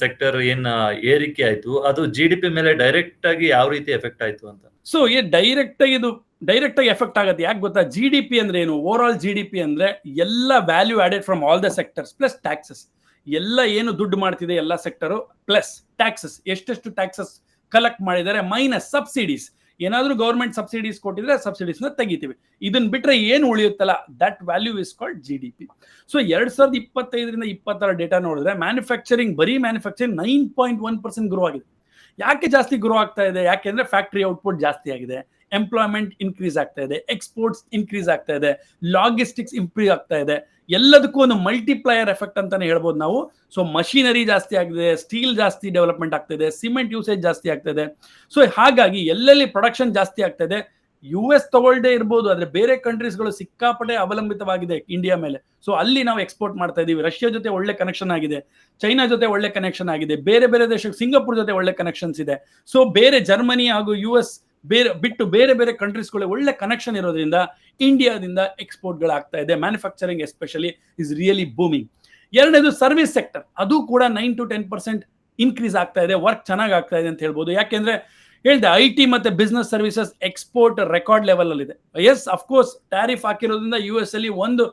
ಸೆಕ್ಟರ್ ಏನ್ ಏರಿಕೆ ಆಯ್ತು ಅದು ಜಿ ಡಿ ಪಿ ಮೇಲೆ ಡೈರೆಕ್ಟ್ ಆಗಿ ಯಾವ ರೀತಿ ಎಫೆಕ್ಟ್ ಆಯ್ತು ಅಂತ?
ಸೊ ಈ ಡೈರೆಕ್ಟ್ ಆಗಿ ಇದು ಡೈರೆಕ್ಟ್ ಆಗಿ ಎಫೆಕ್ಟ್ ಆಗುತ್ತೆ ಯಾಕೆ ಗೊತ್ತಾ? ಜಿ ಡಿ ಪಿ ಅಂದ್ರೆ ಏನು? Over all G D P ಅಂದ್ರೆ ಎಲ್ಲ value added from all the sectors plus taxes ಎಲ್ಲ ಏನು ದುಡ್ಡು ಮಾಡ್ತಿದೆ ಎಲ್ಲ ಸೆಕ್ಟರು ಪ್ಲಸ್ ಟ್ಯಾಕ್ಸಸ್ ಎಷ್ಟೆಷ್ಟು ಟ್ಯಾಕ್ಸಸ್ ಕಲೆಕ್ಟ್ ಮಾಡಿದ್ದಾರೆ? ಮೈನಸ್ ಸಬ್ಸಿಡೀಸ್ ಏನಾದರೂ ಗೌರ್ಮೆಂಟ್ ಸಬ್ಸಿಡೀಸ್ ಕೊಟ್ಟಿದ್ರೆ ಸಬ್ಸಿಡೀಸ್ನ ತೆಗಿತೀವಿ. ಇದನ್ನ ಬಿಟ್ರೆ ಏನು ಉಳಿಯುತ್ತಲ್ಲ? That value is called G D P so ಎರಡ್ ಸಾವಿರದ ಇಪ್ಪತ್ತೈದರಿಂದ ಇಪ್ಪತ್ತರ ಡೇಟಾ ನೋಡಿದ್ರೆ ಮ್ಯಾನುಫ್ಯಾಕ್ಚರಿಂಗ್ ಬರೀ manufacturing nine point one percent grow ಆಗಿದೆ. ಯಾಕೆ ಜಾಸ್ತಿ ಗ್ರೋ ಆಗ್ತಾ ಇದೆ? ಯಾಕೆಂದ್ರೆ ಫ್ಯಾಕ್ಟರಿ ಔಟ್ಪುಟ್ ಜಾಸ್ತಿ ಆಗಿದೆ. ಎಂಪ್ಲಾಯ್ಮೆಂಟ್ ಇನ್ಕ್ರೀಸ್ ಆಗ್ತಾ ಇದೆ ಎಕ್ಸ್ಪೋರ್ಟ್ಸ್ ಇನ್ಕ್ರೀಸ್ ಆಗ್ತಾ ಇದೆ ಲಾಜಿಸ್ಟಿಕ್ಸ್ ಇಂಪ್ರೂವ್ ಆಗ್ತಾ ಇದೆ. ಎಲ್ಲದಕ್ಕೂ ಒಂದು ಮಲ್ಟಿಪ್ಲಯರ್ ಎಫೆಕ್ಟ್ ಅಂತಾನೆ ಹೇಳ್ಬೋದು ನಾವು. ಸೊ ಮಷಿನರಿ ಜಾಸ್ತಿ ಆಗಿದೆ ಸ್ಟೀಲ್ ಜಾಸ್ತಿ ಡೆವಲಪ್ಮೆಂಟ್ ಆಗ್ತಾ ಇದೆ ಸಿಮೆಂಟ್ ಯೂಸೇಜ್ ಜಾಸ್ತಿ ಆಗ್ತಾ ಇದೆ. ಸೊ ಹಾಗಾಗಿ ಎಲ್ಲೆಲ್ಲಿ ಪ್ರೊಡಕ್ಷನ್ ಜಾಸ್ತಿ ಆಗ್ತಾ ಇದೆ ಯು ಎಸ್ ತಗೊಳ್ದೇ ಇರ್ಬೋದು, ಆದರೆ ಬೇರೆ ಕಂಟ್ರೀಸ್ಗಳು ಸಿಕ್ಕಾಪಟ್ಟೆ ಅವಲಂಬಿತವಾಗಿದೆ ಇಂಡಿಯಾ ಮೇಲೆ. ಸೊ ಅಲ್ಲಿ ನಾವು ಎಕ್ಸ್ಪೋರ್ಟ್ ಮಾಡ್ತಾ ಇದ್ದೀವಿ ರಷ್ಯಾ ಜೊತೆ ಒಳ್ಳೆ ಕನೆಕ್ಷನ್ ಆಗಿದೆ ಚೈನಾ ಜೊತೆ ಒಳ್ಳೆ ಕನೆಕ್ಷನ್ ಆಗಿದೆ, ಬೇರೆ ಬೇರೆ ದೇಶಕ್ಕೆ ಸಿಂಗಾಪುರ್ ಜೊತೆ ಒಳ್ಳೆ ಕನೆಕ್ಷನ್ಸ್ ಇದೆ. ಸೊ ಬೇರೆ ಜರ್ಮನಿ ಹಾಗೂ ಯು ಎಸ್ ಬೇರೆ, ಬಿಟ್ಟು ಬೇರೆ ಬೇರೆ ಕಂಟ್ರೀಸ್ಗಳ ಒಳ್ಳೆ ಕನೆಕ್ಷನ್ ಇರೋದ್ರಿಂದ ಇಂಡಿಯಾದಿಂದ ಎಕ್ಸ್ಪೋರ್ಟ್ಗಳಾಗ್ತಾ ಇದೆ. Manufacturing especially is really booming ಎರಡನೇದು ಸರ್ವಿಸ್ ಸೆಕ್ಟರ್ ಅದು ಕೂಡ nine to ten percent increase ಆಗ್ತಾ ಇದೆ. ವರ್ಕ್ ಚೆನ್ನಾಗಿ ಆಗ್ತಾ ಇದೆ ಅಂತ ಹೇಳ್ಬೋದು. ಯಾಕೆಂದ್ರೆ ಹೇಳಿದೆ ಐ ಟಿ ಮತ್ತೆ business services export record level ಅಲ್ಲಿ ಇದೆ ಎಸ್ ಅಫ್ಕೋರ್ಸ್ ಟ್ಯಾರಿಫ್ ಹಾಕಿರೋದ್ರಿಂದ ಯು ಎಸ್ ಅಲ್ಲಿ ಒಂದು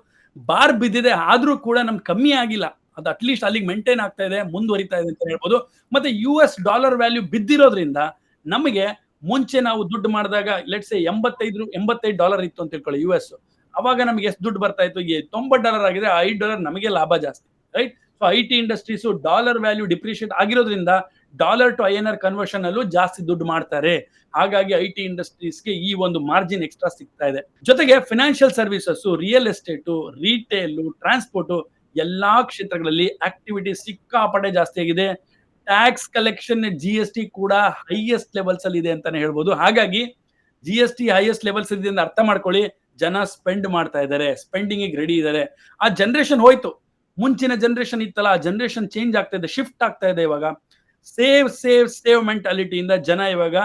ಬಾರ್ ಬಿದ್ದಿದೆ. ಆದ್ರೂ ಕೂಡ ನಮ್ಗೆ ಕಮ್ಮಿ ಆಗಿಲ್ಲ. ಅದು ಅಟ್ಲೀಸ್ಟ್ ಅಲ್ಲಿಗೆ ಮೇಂಟೈನ್ ಆಗ್ತಾ ಇದೆ, ಮುಂದುವರಿತಾ ಇದೆ ಅಂತ ಹೇಳ್ಬೋದು. ಮತ್ತೆ ಯು ಎಸ್ ಡಾಲರ್ ವ್ಯಾಲ್ಯೂ ಬಿದ್ದಿರೋದ್ರಿಂದ ನಮಗೆ ಮುಂಚೆ ನಾವು ದುಡ್ಡು ಮಾಡಿದಾಗ ಲೆಟ್ಸ್ ಎಂಬತ್ತೈದು ಎಂಬತ್ತೈದು ಡಾಲರ್ ಇತ್ತು ಅಂತ ತಿಳ್ಕೊಳ್ಳಿ ಯು ಎಸ್ ಅವಾಗ ನಮಗೆ ಎಷ್ಟು ದುಡ್ಡು ಬರ್ತಾ ಇತ್ತು? ತೊಂಬತ್ತು ಡಾಲರ್ ಆಗಿದೆ ಐದು ಡಾಲರ್ ನಮಗೆ ಲಾಭ ಜಾಸ್ತಿ right so I T industries dollar value depreciate ಆಗಿರೋದ್ರಿಂದ dollar to I N R conversion ಅಲ್ಲೂ ಜಾಸ್ತಿ ದುಡ್ಡು ಮಾಡ್ತಾರೆ. ಹಾಗಾಗಿ ಐ ಟಿ ಇಂಡಸ್ಟ್ರೀಸ್ಗೆ ಈ ಒಂದು ಮಾರ್ಜಿನ್ ಎಕ್ಸ್ಟ್ರಾ ಸಿಗ್ತಾ ಇದೆ. ಜೊತೆಗೆ financial services real estate retail transport ಎಲ್ಲಾ ಕ್ಷೇತ್ರಗಳಲ್ಲಿ ಆಕ್ಟಿವಿಟಿ ಸಿಕ್ಕಾಪಟ್ಟೆ ಜಾಸ್ತಿ ಆಗಿದೆ. Tax collection G S T ಕೂಡ ಹೈಯೆಸ್ಟ್ ಲೆವೆಲ್ಸ್ ಅಲ್ಲಿ ಇದೆ ಅಂತಾನೆ ಹೇಳ್ಬೋದು. ಹಾಗಾಗಿ G S T highest levels ಇದೆ ಅಂತ ಅರ್ಥ ಮಾಡ್ಕೊಳ್ಳಿ. ಜನ ಸ್ಪೆಂಡ್ ಮಾಡ್ತಾ ಇದ್ದಾರೆ. ಸ್ಪೆಂಡಿಂಗ್ ರೆಡಿ ಇದ್ದಾರೆ. ಆ ಜನರೇಷನ್ ಹೋಯ್ತು. ಮುಂಚಿನ ಜನರೇಷನ್ ಇತ್ತಲ್ಲ, ಆ ಜನರೇಷನ್ ಚೇಂಜ್ ಆಗ್ತಾ ಇದೆ ಶಿಫ್ಟ್ ಆಗ್ತಾ ಇದೆ ಇವಾಗ. ಸೇವ್ ಸೇವ್ ಸೇವ್ ಮೆಂಟಾಲಿಟಿಯಿಂದ ಜನ ಇವಾಗ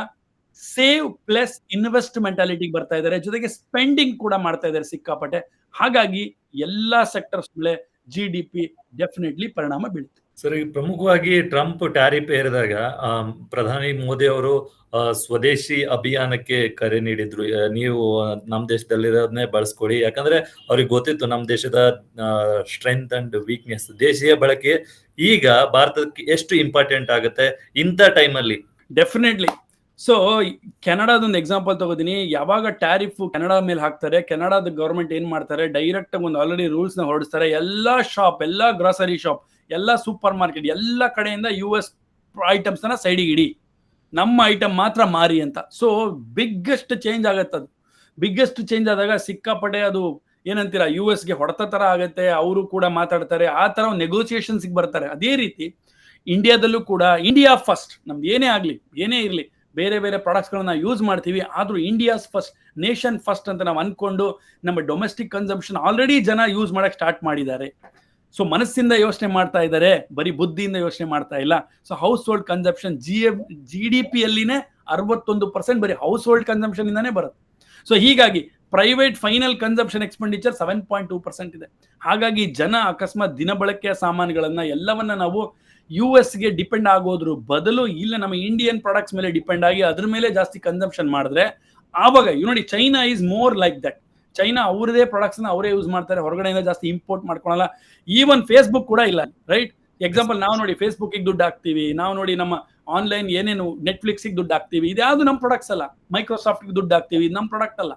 ಸೇವ್ ಪ್ಲಸ್ ಇನ್ವೆಸ್ಟ್ ಮೆಂಟಾಲಿಟಿಗೆ ಬರ್ತಾ ಇದ್ದಾರೆ. ಜೊತೆಗೆ ಸ್ಪೆಂಡಿಂಗ್ ಕೂಡ ಮಾಡ್ತಾ ಇದ್ದಾರೆ ಸಿಕ್ಕಾಪಟ್ಟೆ. ಹಾಗಾಗಿ ಎಲ್ಲಾ ಸೆಕ್ಟರ್ಸ್ ಮೇಲೆ ಜಿ ಡಿ ಪಿ ಡೆಫಿನೆಟ್ಲಿ ಪರಿಣಾಮ ಬೀಳುತ್ತೆ.
ಸರ್, ಪ್ರಮುಖವಾಗಿ ಟ್ರಂಪ್ ಟ್ಯಾರಿಫ್ ಏರಿದಾಗ ಪ್ರಧಾನಿ ಮೋದಿ ಅವರು ಸ್ವದೇಶಿ ಅಭಿಯಾನಕ್ಕೆ ಕರೆ ನೀಡಿದ್ರು. ನೀವು ನಮ್ಮ ನಮ್ ದೇಶದಲ್ಲಿರೋದನ್ನೇ ಬಳಸ್ಕೊಳ್ಳಿ ಯಾಕಂದ್ರೆ ಅವ್ರಿಗೆ ಗೊತ್ತಿತ್ತು ನಮ್ಮ ದೇಶದ ಸ್ಟ್ರೆಂತ್ ಅಂಡ್ ವೀಕ್ನೆಸ್ ದೇಶೀಯ ಬಳಕೆ ಈಗ ಭಾರತಕ್ಕೆ ಎಷ್ಟು ಇಂಪಾರ್ಟೆಂಟ್ ಆಗುತ್ತೆ ಇಂಥ ಟೈಮಲ್ಲಿ?
ಡೆಫಿನೆಟ್ಲಿ ಸೊ ಕೆನಡಾದೊಂದು ಎಕ್ಸಾಂಪಲ್ ತಗೋತೀನಿ. ಯಾವಾಗ ಟ್ಯಾರಿಫ್ ಕೆನಡಾ ಮೇಲೆ ಹಾಕ್ತಾರೆ, ಕೆನಡಾದ ಗೌರ್ಮೆಂಟ್ ಏನ್ ಮಾಡ್ತಾರೆ? ಡೈರೆಕ್ಟ್ ಒಂದು ಆಲ್ರೆಡಿ ರೂಲ್ಸ್ನ ಹೊರಡಿಸ್ತಾರೆ. ಎಲ್ಲಾ ಶಾಪ್ ಎಲ್ಲಾ ಗ್ರಾಸರಿ ಶಾಪ್ ಎಲ್ಲಾ ಸೂಪರ್ ಮಾರ್ಕೆಟ್, ಎಲ್ಲ ಕಡೆಯಿಂದ ಯು ಎಸ್ ಐಟಮ್ಸ್ನ ಸೈಡಿಗೆ ಇಡಿ. ನಮ್ಮ ಐಟಮ್ ಮಾತ್ರ ಮಾರಿ ಅಂತ. ಸೊ ಬಿಗ್ಗೆಸ್ಟ್ ಚೇಂಜ್ ಆಗತ್ತೆ ಅದು. ಬಿಗ್ಗೆಸ್ಟ್ ಚೇಂಜ್ ಆದಾಗ ಸಿಕ್ಕಾಪಟ್ಟೆ ಅದು ಏನಂತೀರಾ ಯು ಗೆ ಹೊಡೆತ ಥರ ಆಗುತ್ತೆ, ಅವರು ಕೂಡ ಮಾತಾಡ್ತಾರೆ, ಆ ತರ ನೆಗೋಸಿಯೇಷನ್ಸ್ ಬರ್ತಾರೆ. ಅದೇ ರೀತಿ ಇಂಡಿಯಾದಲ್ಲೂ ಕೂಡ ಇಂಡಿಯಾ ಫಸ್ಟ್ ನಮ್ದು ಏನೇ ಆಗಲಿ, ಏನೇ ಇರಲಿ, ಬೇರೆ ಬೇರೆ ಪ್ರಾಡಕ್ಟ್ಸ್ಗಳನ್ನ ಯೂಸ್ ಮಾಡ್ತೀವಿ, ಆದರೂ ಇಂಡಿಯಾಸ್ ಫಸ್ಟ್ ನೇಷನ್ ಫಸ್ಟ್ ಅಂತ ನಾವು ಅನ್ಕೊಂಡು ನಮ್ಮ ಡೊಮೆಸ್ಟಿಕ್ ಕನ್ಸಂಪ್ಷನ್ ಆಲ್ರೆಡಿ ಜನ ಯೂಸ್ ಮಾಡಕ್ ಸ್ಟಾರ್ಟ್ ಮಾಡಿದ್ದಾರೆ. ಸೊ ಮನಸ್ಸಿಂದ ಯೋಚನೆ ಮಾಡ್ತಾ ಇದ್ದಾರೆ, ಬರೀ ಬುದ್ಧಿಯಿಂದ ಯೋಚನೆ ಮಾಡ್ತಾ ಇಲ್ಲ. So household consumption G F G D P ಅಲ್ಲಿನೇ ಅರವತ್ತೊಂದು ಪರ್ಸೆಂಟ್ ಬರೀ ಹೌಸ್ ಹೋಲ್ಡ್ ಕನ್ಸಂಪ್ಷನ್ ಇಂದಾನೇ ಬರುತ್ತೆ. ಸೊ ಹೀಗಾಗಿ private final consumption expenditure seven point two percent ಇದೆ. ಹಾಗಾಗಿ ಜನ ಅಕಸ್ಮಾತ್ ದಿನಬಳಕೆಯ ಸಾಮಾನುಗಳನ್ನ ಎಲ್ಲವನ್ನ ನಾವು ಯು ಗೆ ಡಿಪೆಂಡ್ ಆಗೋದ್ರ ಬದಲು ಇಲ್ಲ, ನಮ್ಮ ಇಂಡಿಯನ್ ಪ್ರಾಡಕ್ಟ್ಸ್ ಮೇಲೆ ಡಿಪೆಂಡ್ ಆಗಿ ಅದ್ರ ಮೇಲೆ ಜಾಸ್ತಿ ಕನ್ಸಂಪ್ಷನ್ ಮಾಡಿದ್ರೆ ಆವಾಗ ಯು ನೋಡಿ China is more like that China ಅವ್ರದೇ ಪ್ರಾಡಕ್ಟ್ಸ್ನ ಅವರೇ ಯೂಸ್ ಮಾಡ್ತಾರೆ, ಹೊರಗಡೆಯಿಂದ ಜಾಸ್ತಿ ಇಂಪೋರ್ಟ್ ಮಾಡ್ಕೊಳಲ್ಲ. ಈವನ್ ಫೇಸ್ಬುಕ್ ಕೂಡ ಇಲ್ಲ ರೈಟ್ ಎಕ್ಸಾಂಪಲ್ ನಾವು ನೋಡಿ ಫೇಸ್ಬುಕ್ ದುಡ್ಡು ಹಾಕ್ತೀವಿ, ನಾವು ನೋಡಿ ನಮ್ಮ ಆನ್ಲೈನ್ ಏನೇನು ನೆಟ್ಫ್ಲಿಕ್ಸ್ ದುಡ್ಡು ಹಾಕ್ತೀವಿ ಇದ್ಯಾವುದು ನಮ್ಮ ಪ್ರಾಡಕ್ಟ್ಸ್ ಅಲ್ಲ. ಮೈಕ್ರೋಸಾಫ್ಟ್ ದುಡ್ಡು ಹಾಕ್ತಿವಿ ನಮ್ಮ ಪ್ರಾಡಕ್ಟ್ ಅಲ್ಲ.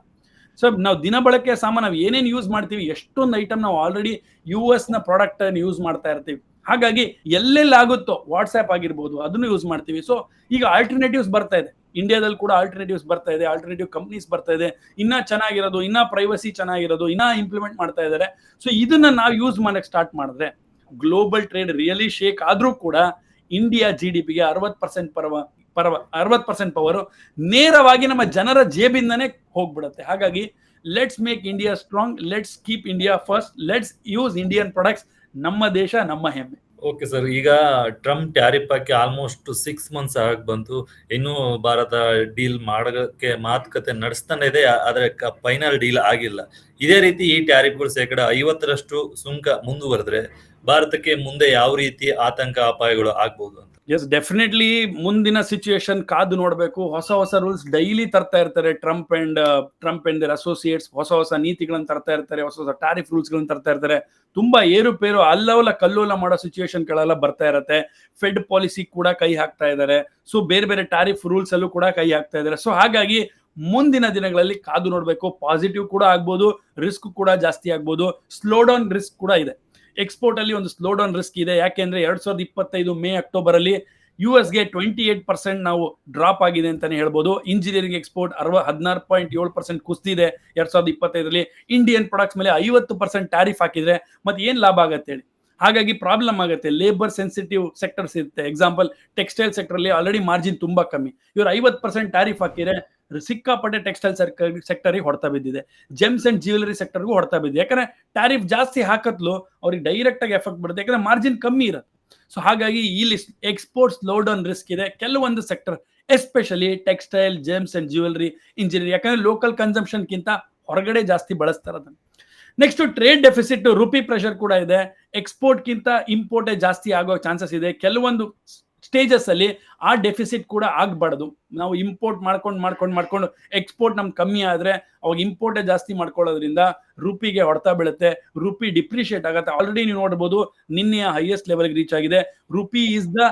ಸೊ ನಾವು ದಿನ ಬಳಕೆ ಸಾಮಾನು ನಾವು ಏನೇನು ಯೂಸ್ ಮಾಡ್ತೀವಿ, ಎಷ್ಟೊಂದು ಐಟಮ್ ನಾವು ಆಲ್ರೆಡಿ ಯು ಎಸ್ನ ಪ್ರಾಡಕ್ಟ್ ಯೂಸ್ ಮಾಡ್ತಾ ಇರ್ತೀವಿ. ಹಾಗಾಗಿ ಎಲ್ಲೆಲ್ಲಾಗುತ್ತೋ ವಾಟ್ಸ್ಆಪ್ ಆಗಿರ್ಬೋದು, ಅದನ್ನು ಯೂಸ್ ಮಾಡ್ತೀವಿ. ಸೊ ಈಗ ಆಲ್ಟರ್ನೇಟಿವ್ಸ್ ಬರ್ತಾ ಇದೆ. ಇಂಡಿಯಾದಲ್ಲಿ ಕೂಡ ಆಲ್ಟರ್ನೇಟಿವ್ಸ್ ಬರ್ತಾ ಇದೆ ಆಲ್ಟರ್ನೇಟಿವ್ ಕಂಪ್ನೀಸ್ ಬರ್ತಾ ಇದೆ. ಇನ್ನ ಚೆನ್ನಾಗಿರೋದು, ಇನ್ನ ಪ್ರೈವಸಿ ಚೆನ್ನಾಗಿರೋದು, ಇನ್ನ ಇಂಪ್ಲಿಮೆಂಟ್ ಮಾಡ್ತಾ ಇದ್ದಾರೆ. ಸೊ ಇದನ್ನ ನಾವು ಯೂಸ್ ಮಾಡಕ್ ಸ್ಟಾರ್ಟ್ ಮಾಡಿದ್ರೆ ಗ್ಲೋಬಲ್ ಟ್ರೇಡ್ ರಿಯಲಿ ಶೇಕ್ ಆದ್ರೂ ಕೂಡ ಇಂಡಿಯಾ ಜಿ ಡಿ ಪಿಗೆ ಅರವತ್ತು ಪರ್ಸೆಂಟ್ ಪರವ ಪರವ, ಅರವತ್ತು ಪರ್ಸೆಂಟ್ ಪವರು ನೇರವಾಗಿ ನಮ್ಮ ಜನರ ಜೇಬಿಂದನೇ ಹೋಗ್ಬಿಡುತ್ತೆ. ಹಾಗಾಗಿ let's make India strong let's keep India first let's use Indian products ನಮ್ಮ ದೇಶ, ನಮ್ಮ ಹೆಮ್ಮೆ.
ಓಕೆ ಸರ್ ಈಗ ಟ್ರಂಪ್ ಟ್ಯಾರಿಫ್ ಹಾಕಿ ಆಲ್ಮೋಸ್ಟ್ ಸಿಕ್ಸ್ ಮಂತ್ಸ್ ಆಗಿ ಬಂತು. ಇನ್ನೂ ಭಾರತ ಡೀಲ್ ಮಾಡೋಕ್ಕೆ ಮಾತುಕತೆ ನಡೆಸ್ತಾನೆ ಇದೆ, ಆದರೆ ಫೈನಲ್ ಡೀಲ್ ಆಗಿಲ್ಲ. ಇದೇ ರೀತಿ ಈ ಟ್ಯಾರಿಫ್ಗಳು ಶೇಕಡ ಐವತ್ತರಷ್ಟು ಸುಂಕ ಮುಂದುವರೆದ್ರೆ ಭಾರತಕ್ಕೆ ಮುಂದೆ ಯಾವ ರೀತಿ ಆತಂಕ ಅಪಾಯಗಳು ಆಗ್ಬಹುದು ಅಂತ.
ಎಸ್ ಡೆಫಿನೆಟ್ಲಿ ಮುಂದಿನ ಸಿಚುಯೇಷನ್ ಕಾದು ನೋಡಬೇಕು. ಹೊಸ ಹೊಸ ರೂಲ್ಸ್ ಡೈಲಿ ತರ್ತಾ ಇರ್ತಾರೆ. Trump and Trump and associates ಹೊಸ ಹೊಸ ನೀತಿಗಳನ್ನು ತರ್ತಾ ಇರ್ತಾರೆ. ಹೊಸ ಹೊಸ ಟಾರಿಫ್ ರೂಲ್ಸ್ ಗಳನ್ನ ತರ್ತಾ ಇರ್ತಾರೆ. ತುಂಬಾ ಏರುಪೇರು ಅಲ್ಲವಲ್ಲ ಕಲ್ಲೋಲ ಮಾಡೋ ಸಿಚುಯೇಷನ್ ಗಳೆಲ್ಲ ಬರ್ತಾ ಇರತ್ತೆ. ಫೆಡ್ ಪಾಲಿಸಿ ಕೂಡ ಕೈ ಹಾಕ್ತಾ ಇದ್ದಾರೆ ಸೊ ಬೇರೆ ಬೇರೆ ಟಾರಿಫ್ ರೂಲ್ಸ್ ಅಲ್ಲೂ ಕೂಡ ಕೈ ಹಾಕ್ತಾ ಇದ್ದಾರೆ ಸೊ ಹಾಗಾಗಿ ಮುಂದಿನ ದಿನಗಳಲ್ಲಿ ಕಾದು ನೋಡಬೇಕು. ಪಾಸಿಟಿವ್ ಕೂಡ ಆಗ್ಬೋದು. ರಿಸ್ಕ್ ಕೂಡ ಜಾಸ್ತಿ ಆಗ್ಬೋದು. ಸ್ಲೋ ಡೌನ್ ರಿಸ್ಕ್ ಕೂಡ ಇದೆ. ಎಕ್ಸ್ಪೋರ್ಟ್ ಅಲ್ಲಿ ಒಂದು ಸ್ಲೋ ಡೌನ್ ರಿಸ್ಕ್ ಇದೆ ಯಾಕೆಂದ್ರೆ ಎರಡ್ ಸಾವಿರದ ಇಪ್ಪತ್ತೈದು ಮೇ ಅಕ್ಟೋಬರ್ ಅಲ್ಲಿ ಯು ಗೆ ಟ್ವೆಂಟಿ ಏಟ್ ಪರ್ಸೆಂಟ್ ನಾವು ಡ್ರಾಪ್ ಆಗಿದೆ ಅಂತಾನೆ ಹೇಳ್ಬೋದು. ಇಂಜಿನಿಯರಿಂಗ್ ಎಕ್ಸ್ಪೋರ್ಟ್ ಅರವ, ಹದಿನಾರು ಪಾಯಿಂಟ್ ಏಳು ಪರ್ಸೆಂಟ್ ಕುಸ್ತಿದೆ ಎರಡ್ ಸಾವಿರದ ಇಪ್ಪತ್ತೈದರಲ್ಲಿ. ಇಂಡಿಯನ್ ಪ್ರಾಡಕ್ಟ್ಸ್ ಮೇಲೆ ಐವತ್ತು ಪರ್ಸೆಂಟ್ ಟ್ಯಾರಿಫ್ ಹಾಕಿದ್ರೆ ಮತ್ತೆ ಏನು ಲಾಭ ಆಗತ್ತೆ ಹೇಳಿ? ಹಾಗಾಗಿ ಪ್ರಾಬ್ಲಮ್ ಆಗುತ್ತೆ. ಲೇಬರ್ ಸೆನ್ಸಿಟಿವ್ ಸೆಕ್ಟರ್ಸ್ ಇರುತ್ತೆ. ಎಕ್ಸಾಂಪಲ್ ಟೆಕ್ಸ್ಟೈಲ್ ಸೆಕ್ಟರ್ ಅಲ್ಲಿ ಆಲ್ರೆಡಿ ಮಾರ್ಜಿನ್ ತುಂಬಾ ಕಮ್ಮಿ. ಇವ್ರು ಐವತ್ತು ಪರ್ಸೆಂಟ್ ಟ್ಯಾರಿಫ್ ಹಾಕಿದ್ರೆ ಸಿಕ್ಕಾಪಟ್ಟೆ ಟೆಕ್ಸ್ಟೈಲ್ ಸೆಕ್ಟರ್ ಹೊಡ್ತಾ ಬಿದ್ದಿದೆ. ಜೆಮ್ಸ್ ಅಂಡ್ ಜ್ಯುವೆಲರಿ ಸೆಕ್ಟರ್ಗೂ ಹೊಡ್ತಾ ಬಿದ್ದಿದೆ. ಯಾಕಂದ್ರೆ ಟ್ಯಾರಿಫ್ ಜಾಸ್ತಿ ಹಾಕತ್ಲು ಅವ್ರಿಗೆ ಡೈರೆಕ್ಟ್ ಆಗಿ ಎಫೆಕ್ಟ್ ಬರುತ್ತೆ. ಯಾಕಂದ್ರೆ ಮಾರ್ಜಿನ್ ಕಮ್ಮಿ ಇರುತ್ತೆ. ಸೊ ಹಾಗಾಗಿ ಇಲ್ಲಿ ಎಕ್ಸ್ಪೋರ್ಟ್ಸ್ ಲೋ ಡೌನ್ ರಿಸ್ಕ್ ಇದೆ. ಕೆಲವೊಂದು sector especially textile gems and jewellery engineering ಯಾಕಂದ್ರೆ ಲೋಕಲ್ ಕನ್ಸಂಪ್ಷನ್ಗಿಂತ ಹೊರಗಡೆ ಜಾಸ್ತಿ ಬಳಸ್ತಾರೆ ಅದನ್ನು next trade deficit rupee pressure ಕೂಡ ಇದೆ. ಎಕ್ಸ್ಪೋರ್ಟ್ಗಿಂತ ಇಂಪೋರ್ಟೇ ಜಾಸ್ತಿ ಆಗೋ ಚಾನ್ಸಸ್ ಇದೆ. ಕೆಲವೊಂದು ಸ್ಟೇಜಸ್ ಅಲ್ಲಿ ಆ ಡೆಫಿಸಿಟ್ ಕೂಡ ಆಗ್ಬಾರ್ದು. ನಾವು ಇಂಪೋರ್ಟ್ ಮಾಡ್ಕೊಂಡು ಮಾಡ್ಕೊಂಡು ಮಾಡ್ಕೊಂಡು ಎಕ್ಸ್ಪೋರ್ಟ್ ನಮ್ಗೆ ಕಮ್ಮಿ ಆದ್ರೆ ಅವಾಗ ಇಂಪೋರ್ಟೇ ಜಾಸ್ತಿ ಮಾಡ್ಕೊಳ್ಳೋದ್ರಿಂದ ರೂಪಿಗೆ ಹೊಡೆತ ಬೀಳುತ್ತೆ, ರೂಪಿ ಡಿಪ್ರಿಷಿಯೇಟ್ ಆಗುತ್ತೆ. ಆಲ್ರೆಡಿ ನೀವು ನೋಡ್ಬೋದು ನಿನ್ನೆಯ ಹೈಯೆಸ್ಟ್ ಲೆವೆಲ್ಗೆ ರೀಚ್ ಆಗಿದೆ. Rupee is the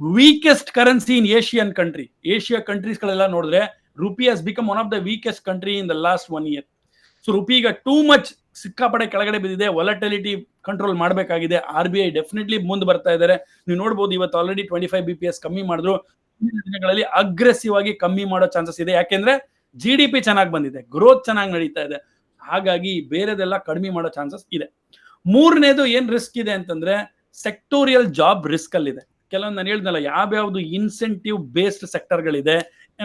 weakest currency in Asian country Asia ಕಂಟ್ರೀಸ್ಗಳೆಲ್ಲ ನೋಡಿದ್ರೆ rupee has become one of the weakest country in the last one year so rupee ಈಗ ಟೂ ಮಚ್ ಸಿಕ್ಕಾಪಡೆ ಕೆಳಗಡೆ ಬಿದ್ದಿದೆ ವಾಲಟಿಲಿಟಿ ಕಂಟ್ರೋಲ್ ಮಾಡಬೇಕಾಗಿದೆ ಆರ್ ಬಿ ಐ ಡೆಫಿನೆಟ್ಲಿ ಮುಂದೆ ಬರ್ತಾ ಇದ್ದಾರೆ ನೀವು ನೋಡ್ಬೋದು ಇವತ್ತು already twenty five B P S ಕಮ್ಮಿ ಮಾಡಿದ್ರು. ಮುಂದಿನ ದಿನಗಳಲ್ಲಿ ಅಗ್ರೆಸಿವ್ ಆಗಿ ಕಮ್ಮಿ ಮಾಡೋ ಚಾನ್ಸಸ್ ಇದೆ. ಯಾಕೆಂದ್ರೆ ಜಿ ಡಿ ಪಿ ಚೆನ್ನಾಗಿ ಬಂದಿದೆ ಗ್ರೋತ್ ಚೆನ್ನಾಗಿ ನಡೀತಾ ಇದೆ. ಹಾಗಾಗಿ ಬೇರೆದೆಲ್ಲ ಕಡಿಮೆ ಮಾಡೋ ಚಾನ್ಸಸ್ ಇದೆ. ಮೂರನೇದು ಏನ್ ರಿಸ್ಕ್ ಇದೆ ಅಂತಂದ್ರೆ ಸೆಕ್ಟೋರಿಯಲ್ ಜಾಬ್ ರಿಸ್ಕ್ ಅಲ್ಲಿದೆ. ಕೆಲವೊಂದು ನಾನು ಹೇಳ್ದಲ್ಲ, ಯಾವ್ಯಾವ್ದು ಇನ್ಸೆಂಟಿವ್ ಬೇಸ್ಡ್ ಸೆಕ್ಟರ್ಗಳಿದೆ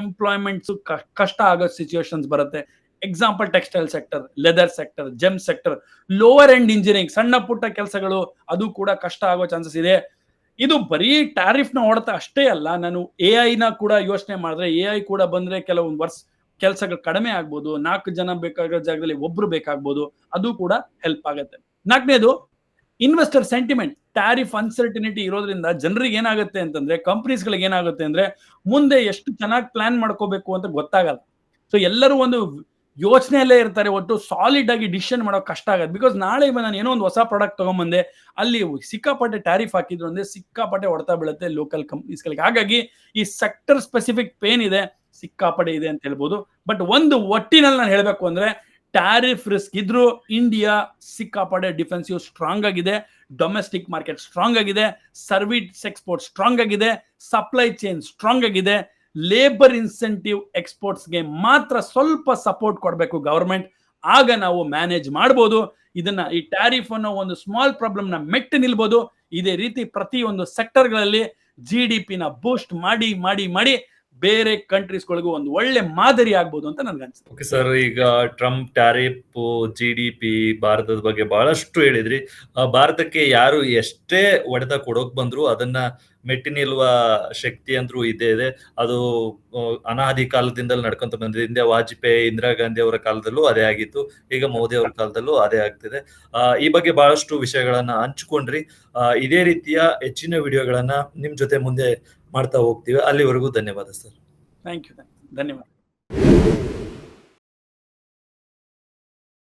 ಎಂಪ್ಲಾಯ್ಮೆಂಟ್ಸ್ ಕಷ್ಟ ಆಗೋ ಸಿಚುವೇಶನ್ಸ್ ಬರುತ್ತೆ. Example textile sector leather sector gem sector lower end engineering ಸಣ್ಣ ಪುಟ್ಟ ಕೆಲಸಗಳು, ಅದು ಕೂಡ ಕಷ್ಟ ಆಗೋ ಚಾನ್ಸಸ್ ಇದೆ. ಇದು ಬರೀ ಟ್ಯಾರಿಫ್ನ ಹೊಡೆತ ಅಷ್ಟೇ ಅಲ್ಲ, ನಾನು ಎ ನ ಕೂಡ ಯೋಚನೆ ಮಾಡಿದ್ರೆ ಎ ಐ ಕೂಡ ಬಂದ್ರೆ ಕೆಲವೊಂದು ವರ್ಷ ಕೆಲಸಗಳು ಕಡಿಮೆ ಆಗ್ಬೋದು, ನಾಲ್ಕು ಜನ ಬೇಕಾಗಿರೋ ಜಾಗದಲ್ಲಿ ಒಬ್ರು ಬೇಕಾಗ್ಬೋದು, ಅದು ಕೂಡ ಹೆಲ್ಪ್ ಆಗುತ್ತೆ. ನಾಲ್ಕನೇದು ಇನ್ವೆಸ್ಟರ್ ಸೆಂಟಿಮೆಂಟ್ ಟ್ಯಾರಿಫ್ ಅನ್ಸರ್ಟಿನಿಟಿ ಇರೋದ್ರಿಂದ ಜನರಿಗೆ ಏನಾಗುತ್ತೆ ಅಂತಂದ್ರೆ ಕಂಪ್ನೀಸ್ಗಳಿಗೆ ಏನಾಗುತ್ತೆ ಅಂದ್ರೆ, ಮುಂದೆ ಎಷ್ಟು ಚೆನ್ನಾಗಿ ಪ್ಲಾನ್ ಮಾಡ್ಕೋಬೇಕು ಅಂತ ಗೊತ್ತಾಗಲ್ಲ. ಸೊ ಎಲ್ಲರೂ ಒಂದು ಯೋಚನೆಯಲ್ಲೇ ಇರ್ತಾರೆ, ಒಟ್ಟು ಸಾಲಿಡ್ ಆಗಿ ಡಿಸಿಷನ್ ಮಾಡೋಕೆ ಕಷ್ಟ ಆಗುತ್ತೆ. ಬಿಕಾಸ್ ನಾಳೆ ನಾನು ಏನೋ ಒಂದು ಹೊಸ ಪ್ರಾಡಕ್ಟ್ ತೊಗೊಂಬಂದೆ, ಅಲ್ಲಿ ಸಿಕ್ಕಾಪಟ್ಟೆ ಟ್ಯಾರಿಫ್ ಹಾಕಿದ್ರು ಅಂದ್ರೆ ಸಿಕ್ಕಾಪಟ್ಟೆ ಹೊಡೆತಾ ಬೀಳುತ್ತೆ ಲೋಕಲ್ ಕಂಪ್ನೀಸ್ಗಳಿಗೆ ಹಾಗಾಗಿ ಈ ಸೆಕ್ಟರ್ ಸ್ಪೆಸಿಫಿಕ್ ಪೇನ್ ಇದೆ, ಸಿಕ್ಕಾಪಟ್ಟೆ ಇದೆ ಅಂತ ಹೇಳ್ಬೋದು. ಬಟ್ ಒಂದು ಒಟ್ಟಿನಲ್ಲಿ ನಾನು ಹೇಳಬೇಕು ಅಂದ್ರೆ ಟ್ಯಾರಿಫ್ ರಿಸ್ಕ್ ಇದ್ರು ಇಂಡಿಯಾ ಸಿಕ್ಕಾಪಡೆ ಡಿಫೆನ್ಸಿವ್ ಸ್ಟ್ರಾಂಗ್ ಆಗಿದೆ ಡೊಮೆಸ್ಟಿಕ್ ಮಾರ್ಕೆಟ್ ಸ್ಟ್ರಾಂಗ್ ಆಗಿದೆ ಸರ್ವಿಸ್ ಎಕ್ಸ್ಪೋರ್ಟ್ ಸ್ಟ್ರಾಂಗ್ ಆಗಿದೆ ಸಪ್ಲೈ ಚೈನ್ ಸ್ಟ್ರಾಂಗ್ ಆಗಿದೆ ಲೇಬರ್ ಇನ್ಸೆಂಟಿವ್ ಎಕ್ಸ್ಪೋರ್ಟ್ಸ್ಗೆ ಮಾತ್ರ ಸ್ವಲ್ಪ ಸಪೋರ್ಟ್ ಕೊಡಬೇಕು ಗವರ್ಮೆಂಟ್ ಆಗ ನಾವು ಮ್ಯಾನೇಜ್ ಮಾಡ್ಬೋದು. ಇದನ್ನ ಈ ಟ್ಯಾರಿಫ್ ಅನ್ನೋ ಒಂದು ಸ್ಮಾಲ್ ಪ್ರಾಬ್ಲಮ್ನ ಮೆಟ್ಟಿ ನಿಲ್ಬೋದು. ಇದೇ ರೀತಿ ಪ್ರತಿಯೊಂದು ಸೆಕ್ಟರ್ಗಳಲ್ಲಿ ಜಿ ಡಿ ಪಿನ ಬೂಸ್ಟ್ ಮಾಡಿ ಮಾಡಿ ಮಾಡಿ ಬೇರೆ ಕಂಟ್ರೀಸ್ಗಳಿಗೂ ಒಂದು ಒಳ್ಳೆ ಮಾದರಿ ಆಗ್ಬೋದು ಅಂತ ನನ್ಗೆ ಅನ್ಸುತ್ತೆ.
ಓಕೆ ಸರ್ ಈಗ Trump tariff G D P ಭಾರತದ ಬಗ್ಗೆ ಬಹಳಷ್ಟು ಹೇಳಿದ್ರಿ. ಭಾರತಕ್ಕೆ ಯಾರು ಎಷ್ಟೇ ಒಡೆತ ಕೊಡೋಕ್ ಬಂದ್ರು ಅದನ್ನ ಮೆಟ್ಟಿ ನಿಲ್ಲುವ ಶಕ್ತಿ ಅಂದ್ರೂ ಇದೇ ಇದೆ. ಅದು ಅನಾದಿ ಕಾಲದಿಂದಲೂ ನಡ್ಕೊಂತ ಬಂದಿದೆ. ಹಿಂದೆ ವಾಜಪೇಯಿ, ಇಂದಿರಾ ಗಾಂಧಿ ಅವರ ಕಾಲದಲ್ಲೂ ಅದೇ ಆಗಿತ್ತು. ಈಗ ಮೋದಿ ಅವರ ಕಾಲದಲ್ಲೂ ಅದೇ ಆಗ್ತಿದೆ. ಈ ಬಗ್ಗೆ ಬಹಳಷ್ಟು ವಿಷಯಗಳನ್ನ ಹಂಚ್ಕೊಂಡ್ರಿ. ಇದೇ ರೀತಿಯ ಹೆಚ್ಚಿನ ವಿಡಿಯೋಗಳನ್ನ ನಿಮ್ ಜೊತೆ ಮುಂದೆ ಮಾಡ್ತಾ ಹೋಗ್ತೀವಿ. ಅಲ್ಲಿವರೆಗೂ ಧನ್ಯವಾದ ಸರ್.
ಥ್ಯಾಂಕ್ ಯು ಧನ್ಯವಾದ.